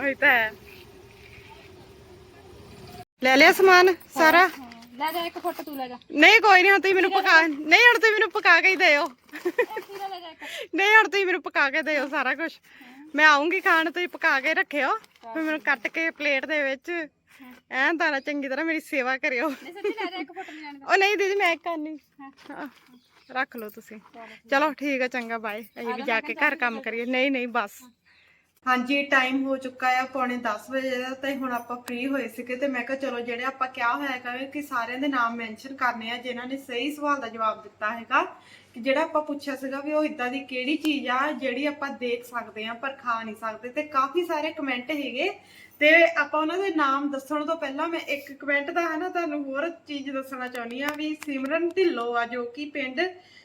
ਉਹੀ ਤਾਂ ਹੈ। ਲੈ ਲਿਆ ਸਮਾਨ ਸਾਰਾ? ਲੈ ਜਾ ਇੱਕ ਫੁੱਟ ਤੂੰ ਲੈ ਜਾ। ਨਹੀਂ ਕੋਈ ਨਹੀਂ ਹੁਣ ਤੁਸੀਂ ਮੈਨੂੰ ਪਕਾ ਨਹੀਂ ਹੁਣ ਤੁਸੀਂ ਮੈਨੂੰ ਪਕਾ ਕੇ ਹੀ ਦਿਓ। ਨਹੀਂ ਹੁਣ ਤੁਸੀਂ ਮੈਨੂੰ ਪਕਾ ਕੇ ਦਿਓ ਸਾਰਾ ਕੁਝ ਮੈਂ ਆਉਂਗੀ ਖਾਣ ਤੁਸੀਂ ਪਕਾ ਕੇ ਰੱਖਿਓ। ਫਿਰ ਮੈਨੂੰ ਕੱਟ ਕੇ ਪਲੇਟ ਦੇ ਵਿੱਚ। ਐਨ ਦਾਣਾ ਚੰਗੀ ਤਰ੍ਹਾਂ ਮੇਰੀ ਸੇਵਾ ਕਰਿਓ। ਨਹੀਂ ਸੱਚੀ ਲੈ ਜਾ ਇੱਕ ਫੁੱਟ ਲੈ ਜਾਣ ਉਹ ਨਹੀਂ ਦੀਦੀ ਮੈਂ ਕਰਨੀ ਹਾਂ, ਰੱਖ ਲਓ ਤੁਸੀਂ। ਚਲੋ ਠੀਕ ਹੈ। ਚੰਗਾ ਬਾਏ ਅਸੀਂ ਵੀ ਜਾ ਕੇ ਘਰ ਕੰਮ ਕਰੀਏ। ਨਹੀਂ ਨਹੀਂ ਬਸ। ਹਾਂਜੀ ਟਾਈਮ ਹੋ ਚੁੱਕਾ ਆ ਪੌਣੇ 10 ਵਜੇ ਦਾ ਤੇ ਹੁਣ ਆਪਾਂ ਫ੍ਰੀ ਹੋਏ ਸੀਗੇ ਤੇ ਮੈਂ ਕਿਹਾ ਚਲੋ ਜਿਹੜੇ ਆਪਾਂ ਕਿਹਾ ਹੋਇਆ ਹੈਗਾ ਕਿ ਸਾਰਿਆਂ ਦੇ ਨਾਮ ਮੈਂਸ਼ਨ ਕਰਨੇ ਆ ਜਿਨ੍ਹਾਂ ਨੇ ਸਹੀ ਸਵਾਲ ਦਾ ਜਵਾਬ ਦਿੱਤਾ ਹੈਗਾ ਕਿ ਜਿਹੜਾ ਆਪਾਂ ਪੁੱਛਿਆ ਸੀਗਾ ਵੀ ਉਹ ਇਦਾਂ ਦੀ ਕਿਹੜੀ ਚੀਜ਼ ਆ ਜਿਹੜੀ ਆਪਾਂ ਦੇਖ ਸਕਦੇ ਆ ਪਰ ਖਾ ਨਹੀਂ ਸਕਦੇ ਤੇ ਕਾਫੀ ਸਾਰੇ ਕਮੈਂਟ ਹੈਗੇ ਤੇ ਆਪਾਂ ਉਹਨਾਂ ਦੇ ਨਾਮ ਦੱਸਣ ਤੋਂ ਪਹਿਲਾਂ ਮੈਂ ਇੱਕ ਕਮੈਂਟ ਦਾ ਹੈ ਨਾ ਤੁਹਾਨੂੰ ਹੋਰ ਚੀਜ਼ ਦੱਸਣਾ ਚਾਹੁੰਦੀ ਆ ਵੀ ਸਿਮਰਨ ਢਿੱਲੋਂ ਆ, ਜੋ ਕਿ ਪਿੰਡ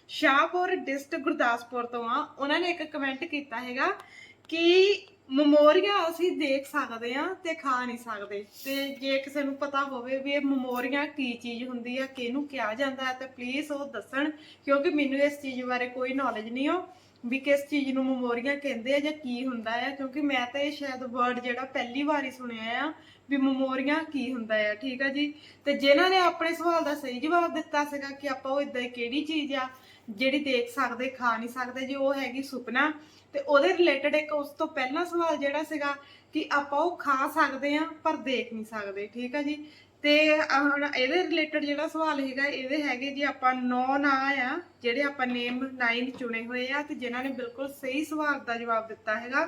ਸ਼ਾਹਪੁਰ ਡਿਸਟ੍ਰਿਕਟ ਗੁਰਦਾਸਪੁਰ ਤੋਂ ਆ, ਉਹਨਾਂ ਨੇ ਇੱਕ ਕਮੈਂਟ ਕੀਤਾ ਹੈਗਾ ਕਿ ਮਮੋਰੀਆਂ ਅਸੀਂ ਦੇਖ ਸਕਦੇ ਆ ਤੇ ਖਾ ਨਹੀਂ ਸਕਦੇ। ਤੇ ਜੇ ਕਿਸੇ ਨੂੰ ਪਤਾ ਹੋਵੇ ਵੀ ਇਹ ਮਮੋਰੀਆਂ ਕੀ ਚੀਜ਼ ਹੁੰਦੀ ਆ, ਕਿਹਨੂੰ ਕਿਹਾ ਜਾਂਦਾ ਹੈ, ਤੇ ਪਲੀਜ਼ ਉਹ ਦੱਸਣ, ਕਿਉਂਕਿ ਮੈਨੂੰ ਇਸ ਚੀਜ਼ ਬਾਰੇ ਕੋਈ ਨੌਲੇਜ ਨਹੀਂ ਹੋ ਵੀ ਕਿਸ ਚੀਜ਼ ਨੂੰ ਮਮੋਰੀਆਂ ਕਹਿੰਦੇ ਆ ਜਾਂ ਕੀ ਹੁੰਦਾ ਆ, ਕਿਉਂਕਿ ਮੈਂ ਤਾਂ ਇਹ ਸ਼ਾਇਦ ਵਰਡ ਜਿਹੜਾ ਪਹਿਲੀ ਵਾਰੀ ਸੁਣਿਆ ਆ ਵੀ ਮਮੋਰੀਆਂ ਕੀ ਹੁੰਦਾ ਆ, ਠੀਕ ਆ ਜੀ? ਤੇ ਜਿਨ੍ਹਾਂ ਨੇ ਆਪਣੇ ਸਵਾਲ ਦਾ ਸਹੀ ਜਵਾਬ ਦਿੱਤਾ ਸੀਗਾ ਕਿ ਆਪਾਂ ਉਹ ਇਦਾਂ ਕਿਹੜੀ ਚੀਜ਼ ਆ ਜਿਹੜੀ ਦੇਖ ਸਕਦੇ, ਖਾ ਨਹੀਂ ਸਕਦੇ, ਜੀ ਉਹ ਹੈਗੀ ਸੁਪਨਾ, ਤੇ ਉਹਦੇ ਰਿਲੇਟਡ ਇੱਕ ਉਸ ਤੋਂ ਪਹਿਲਾਂ ਸਵਾਲ ਜਿਹੜਾ ਸੀਗਾ ਕਿ ਆਪਾਂ ਉਹ ਖਾ ਸਕਦੇ ਆ ਪਰ ਦੇਖ ਨਹੀਂ ਸਕਦੇ, ਠੀਕ ਆ ਜੀ? ਤੇ ਹੁਣ ਇਹਦੇ ਰਿਲੇਟਡ ਜਿਹੜਾ ਸਵਾਲ ਹੈਗਾ, ਇਹਦੇ ਹੈਗੇ ਜੀ ਆਪਾਂ 9 ਨਾਂ ਆ, ਜਿਹੜੇ ਆਪਾਂ ਨੇਮ 9 ਚੁਣੇ ਹੋਏ ਆ ਤੇ ਜਿਨ੍ਹਾਂ ਨੇ ਬਿਲਕੁਲ ਸਹੀ ਸਵਾਲ ਦਾ ਜਵਾਬ ਦਿੱਤਾ ਹੈਗਾ।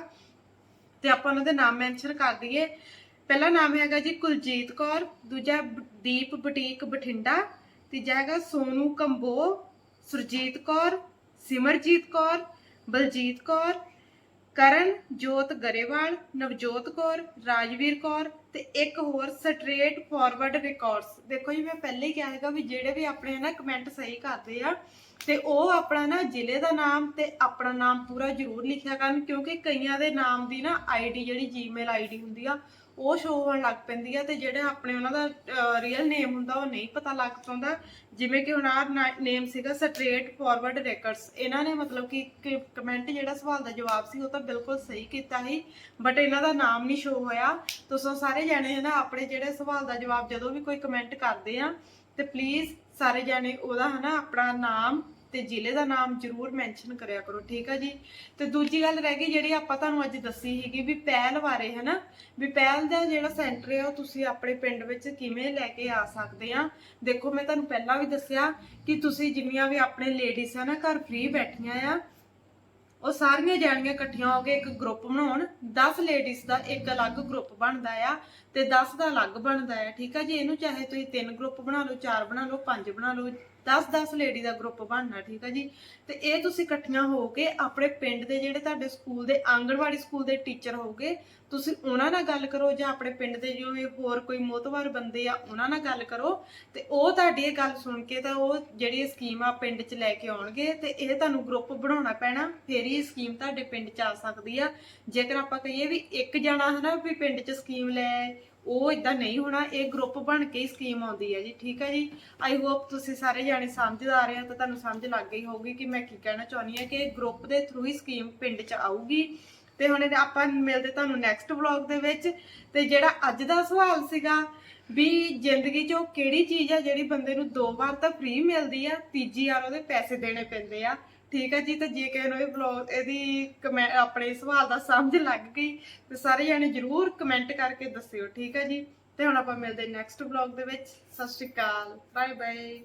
ਤੇ ਆਪਾਂ ਉਹਨਾਂ ਦੇ ਨਾਮ ਮੈਂਸ਼ਨ ਕਰ ਦਈਏ। ਪਹਿਲਾ ਨਾਮ ਹੈਗਾ ਜੀ ਕੁਲਜੀਤ ਕੌਰ, ਦੂਜਾ ਦੀਪ ਬੁਟੀਕ ਬਠਿੰਡਾ, ਤੀਜਾ ਹੈਗਾ ਸੋਨੂ ਕੰਬੋ, ਸੁਰਜੀਤ ਕੌਰ, ਸਿਮਰਜੀਤ ਕੌਰ, ਬਲਜੀਤ ਕੌਰ ਕਰਨ ਜੋਤ ਗਰੇਵਾਲ, ਨਵਜੋਤ ਕੌਰ, ਰਾਜਵੀਰ ਕੌਰ ਤੇ ਇੱਕ ਹੋਰ ਸਟ੍ਰੇਟ ਫਾਰਵਰਡ ਰਿਕਾਰਡਸ ਦੇਖੋ ਜੀ, ਮੈਂ ਪਹਿਲੇ ਹੀ ਕਿਹਾ ਹੈਗਾ ਵੀ ਜਿਹੜੇ ਵੀ ਆਪਣੇ ਨਾ ਕਮੈਂਟ ਸਹੀ ਕਰਦੇ ਆ, ਤੇ ਉਹ ਆਪਣਾ ਨਾ ਜ਼ਿਲ੍ਹੇ ਦਾ ਨਾਮ ਤੇ ਆਪਣਾ ਨਾਮ ਪੂਰਾ ਜ਼ਰੂਰ ਲਿਖਿਆ ਕਰਨ, ਕਿਉਂਕਿ ਕਈਆਂ ਦੇ ਨਾਮ ਦੀ ਨਾ ਆਈਡੀ ਜਿਹੜੀ ਜੀਮੇਲ ਆਈਡੀ ਹੁੰਦੀ ਆ ਉਹ ਸ਼ੋਅ ਹੋਣ ਲੱਗ ਪੈਂਦੀ ਆ ਤੇ ਜਿਹੜੇ ਆਪਣੇ ਉਹਨਾਂ ਦਾ ਰੀਅਲ ਨੇਮ ਹੁੰਦਾ ਉਹ ਨਹੀਂ ਪਤਾ ਲੱਗ ਪਾਉਂਦਾ। ਜਿਵੇਂ ਕਿ ਹੁਣ ਆਹ ਨੇਮ ਸੀਗਾ ਸਟ੍ਰੇਟ ਫਾਰਵਰਡ ਰੈਕਰਡਸ ਇਹਨਾਂ ਨੇ ਮਤਲਬ ਕਿ ਕਮੈਂਟ ਜਿਹੜਾ ਸਵਾਲ ਦਾ ਜਵਾਬ ਸੀ ਉਹ ਤਾਂ ਬਿਲਕੁਲ ਸਹੀ ਕੀਤਾ ਸੀ ਬਟ ਇਹਨਾਂ ਦਾ ਨਾਮ ਨਹੀਂ ਸ਼ੋਅ ਹੋਇਆ। ਤੁਸੀਂ ਸਾਰੇ ਜਾਣੇ ਨਾ ਆਪਣੇ ਜਿਹੜੇ ਸਵਾਲ ਦਾ ਜਵਾਬ ਜਦੋਂ ਵੀ ਕੋਈ ਕਮੈਂਟ ਕਰਦੇ ਆ, ਤੇ ਪਲੀਜ਼ ਸਾਰੇ ਜਾਣੇ ਉਹਦਾ ਹਨਾ ਆਪਣਾ ਨਾਮ ਤੇ ਜ਼ਿਲ੍ਹੇ ਦਾ ਨਾਮ ਜ਼ਰੂਰ ਮੈਂਸ਼ਨ ਕਰਿਆ ਕਰੋ, ਠੀਕ ਆ ਜੀ? ਤੇ ਦੂਜੀ ਗੱਲ ਰਹਿ ਗਈ ਜਿਹੜੀ ਆਪਾਂ ਤੁਹਾਨੂੰ ਅੱਜ ਦੱਸੀ ਸੀਗੀ ਵੀ ਪਹਿਲ ਬਾਰੇ, ਹਨਾ? ਵੀ ਪਹਿਲ ਦਾ ਜਿਹੜਾ ਸੈਂਟਰ ਹੈ ਉਹ ਤੁਸੀਂ ਆਪਣੇ ਪਿੰਡ ਵਿੱਚ ਕਿਵੇਂ ਲੈ ਕੇ ਆ ਸਕਦੇ ਆ? ਦੇਖੋ, ਮੈਂ ਤੁਹਾਨੂੰ ਪਹਿਲਾਂ ਵੀ ਦੱਸਿਆ ਕਿ ਤੁਸੀਂ ਜਿੰਨੀਆਂ ਵੀ ਆਪਣੇ ਲੇਡੀਜ਼ ਆ ਨਾ, ਘਰ ਫ੍ਰੀ ਬੈਠੀਆਂ ਆ, ਉਹ ਸਾਰੀਆਂ ਜਾਣੀਆਂ ਇਕੱਠੀਆਂ ਹੋ ਕੇ ਇੱਕ ਗਰੁੱਪ ਬਣਾਉਣ। 10 ਲੇਡੀਜ਼ ਦਾ ਇੱਕ ਅਲੱਗ ਗਰੁੱਪ ਬਣਦਾ ਆ ਤੇ 10 ਦਾ ਅਲੱਗ ਬਣਦਾ ਆ, ਠੀਕ ਆ ਜੀ? ਇਹਨੂੰ ਚਾਹੇ ਤੁਸੀਂ ਤਿੰਨ ਗਰੁੱਪ ਬਣਾ ਲਓ, ਚਾਰ ਬਣਾ ਲਓ, ਪੰਜ ਬਣਾ ਲਓ 10 10 ਲੇਡੀ ਦਾ ਗਰੁੱਪ ਬਣਨਾ, ਠੀਕ ਆ ਜੀ? ਤੇ ਇਹ ਤੁਸੀਂ ਇਕੱਠੀਆਂ ਹੋ ਕੇ ਆਪਣੇ ਪਿੰਡ ਦੇ ਜਿਹੜੇ ਤੁਹਾਡੇ ਸਕੂਲ ਦੇ ਆਂਗਣਵਾੜੀ ਸਕੂਲ ਦੇ ਟੀਚਰ ਹੋਗੇ ਤੁਸੀਂ ਉਹਨਾਂ ਨਾਲ ਗੱਲ ਕਰੋ ਜਾਂ ਆਪਣੇ ਪਿੰਡ ਦੇ ਜੋ ਹੋਰ ਕੋਈ ਮੋਤਵਾਰ ਬੰਦੇ ਆ, ਉਹਨਾਂ ਨਾਲ ਗੱਲ ਕਰੋ ਤੇ ਉਹ ਤੁਹਾਡੀ ਇਹ ਗੱਲ ਸੁਣ ਕੇ ਤਾਂ ਉਹ ਜਿਹੜੀ ਇਹ ਸਕੀਮ ਆ ਪਿੰਡ 'ਚ ਲੈ ਕੇ ਆਉਣਗੇ ਤੇ ਇਹ ਤੁਹਾਨੂੰ ਗਰੁੱਪ ਬਣਾਉਣਾ ਪੈਣਾ, ਫੇਰ ਹੀ ਇਹ ਸਕੀਮ ਤੁਹਾਡੇ ਪਿੰਡ 'ਚ ਆ ਸਕਦੀ ਆ। ਜੇਕਰ ਆਪਾਂ ਕਹੀਏ ਵੀ ਇੱਕ ਜਣਾ ਹਨਾ ਵੀ ਪਿੰਡ 'ਚ ਸਕੀਮ ਲੈ ਉਹ ਇਦਾਂ ਨਹੀਂ ਹੋਣਾ, ਇਹ ਗਰੁੱਪ ਬਣ ਕੇ ਹੀ ਸਕੀਮ ਆਉਂਦੀ ਹੈ ਜੀ, ਠੀਕ ਹੈ ਜੀ? ਆਈ ਹੋਪ ਤੁਸੀਂ ਸਾਰੇ ਜਾਣੇ ਸਮਝਦਾਰ ਆ ਤਾਂ ਤੁਹਾਨੂੰ ਸਮਝ ਲੱਗ ਗਈ ਹੋਊਗੀ ਕਿ ਮੈਂ ਕੀ ਕਹਿਣਾ ਚਾਹੁੰਦੀ ਹਾਂ ਕਿ ਗਰੁੱਪ ਦੇ ਥਰੂ ਹੀ ਸਕੀਮ ਪਿੰਡ 'ਚ ਆਊਗੀ। ਤੇ ਹੁਣ ਇਹ ਆਪਾਂ ਮਿਲਦੇ ਤੁਹਾਨੂੰ ਨੈਕਸਟ ਵਲੌਗ ਦੇ ਵਿੱਚ। ਤੇ ਜਿਹੜਾ ਅੱਜ ਦਾ ਸਵਾਲ ਸੀਗਾ ਵੀ ਜ਼ਿੰਦਗੀ 'ਚ ਉਹ ਕਿਹੜੀ ਚੀਜ਼ ਆ ਜਿਹੜੀ ਬੰਦੇ ਨੂੰ ਦੋ ਵਾਰ ਤਾਂ ਫ੍ਰੀ ਮਿਲਦੀ ਆ, ਤੀਜੀ ਵਾਰ ਉਹਦੇ ਪੈਸੇ ਦੇਣੇ ਪੈਂਦੇ ਆ। ਠੀਕ ਹੈ ਜੀ, ਤੇ ਜੇ ਕਿਸੇ ਨੂੰ ਇਹ ਵਲੌਗ ਇਹਦੀ ਕਮੈਂ ਆਪਣੇ ਸਵਾਲ ਦਾ ਸਮਝ ਲੱਗ ਗਈ, ਤੇ ਸਾਰੇ ਜਾਣੇ ਜਰੂਰ ਕਮੈਂਟ ਕਰਕੇ ਦੱਸਿਓ, ਠੀਕ ਹੈ ਜੀ? ਤੇ ਹੁਣ ਆਪਾਂ ਮਿਲਦੇ ਨੈਕਸਟ ਵਲੌਗ ਦੇ ਵਿੱਚ। ਸਤਿ ਸ਼੍ਰੀ ਅਕਾਲ ਬਾਏ ਬਾਏ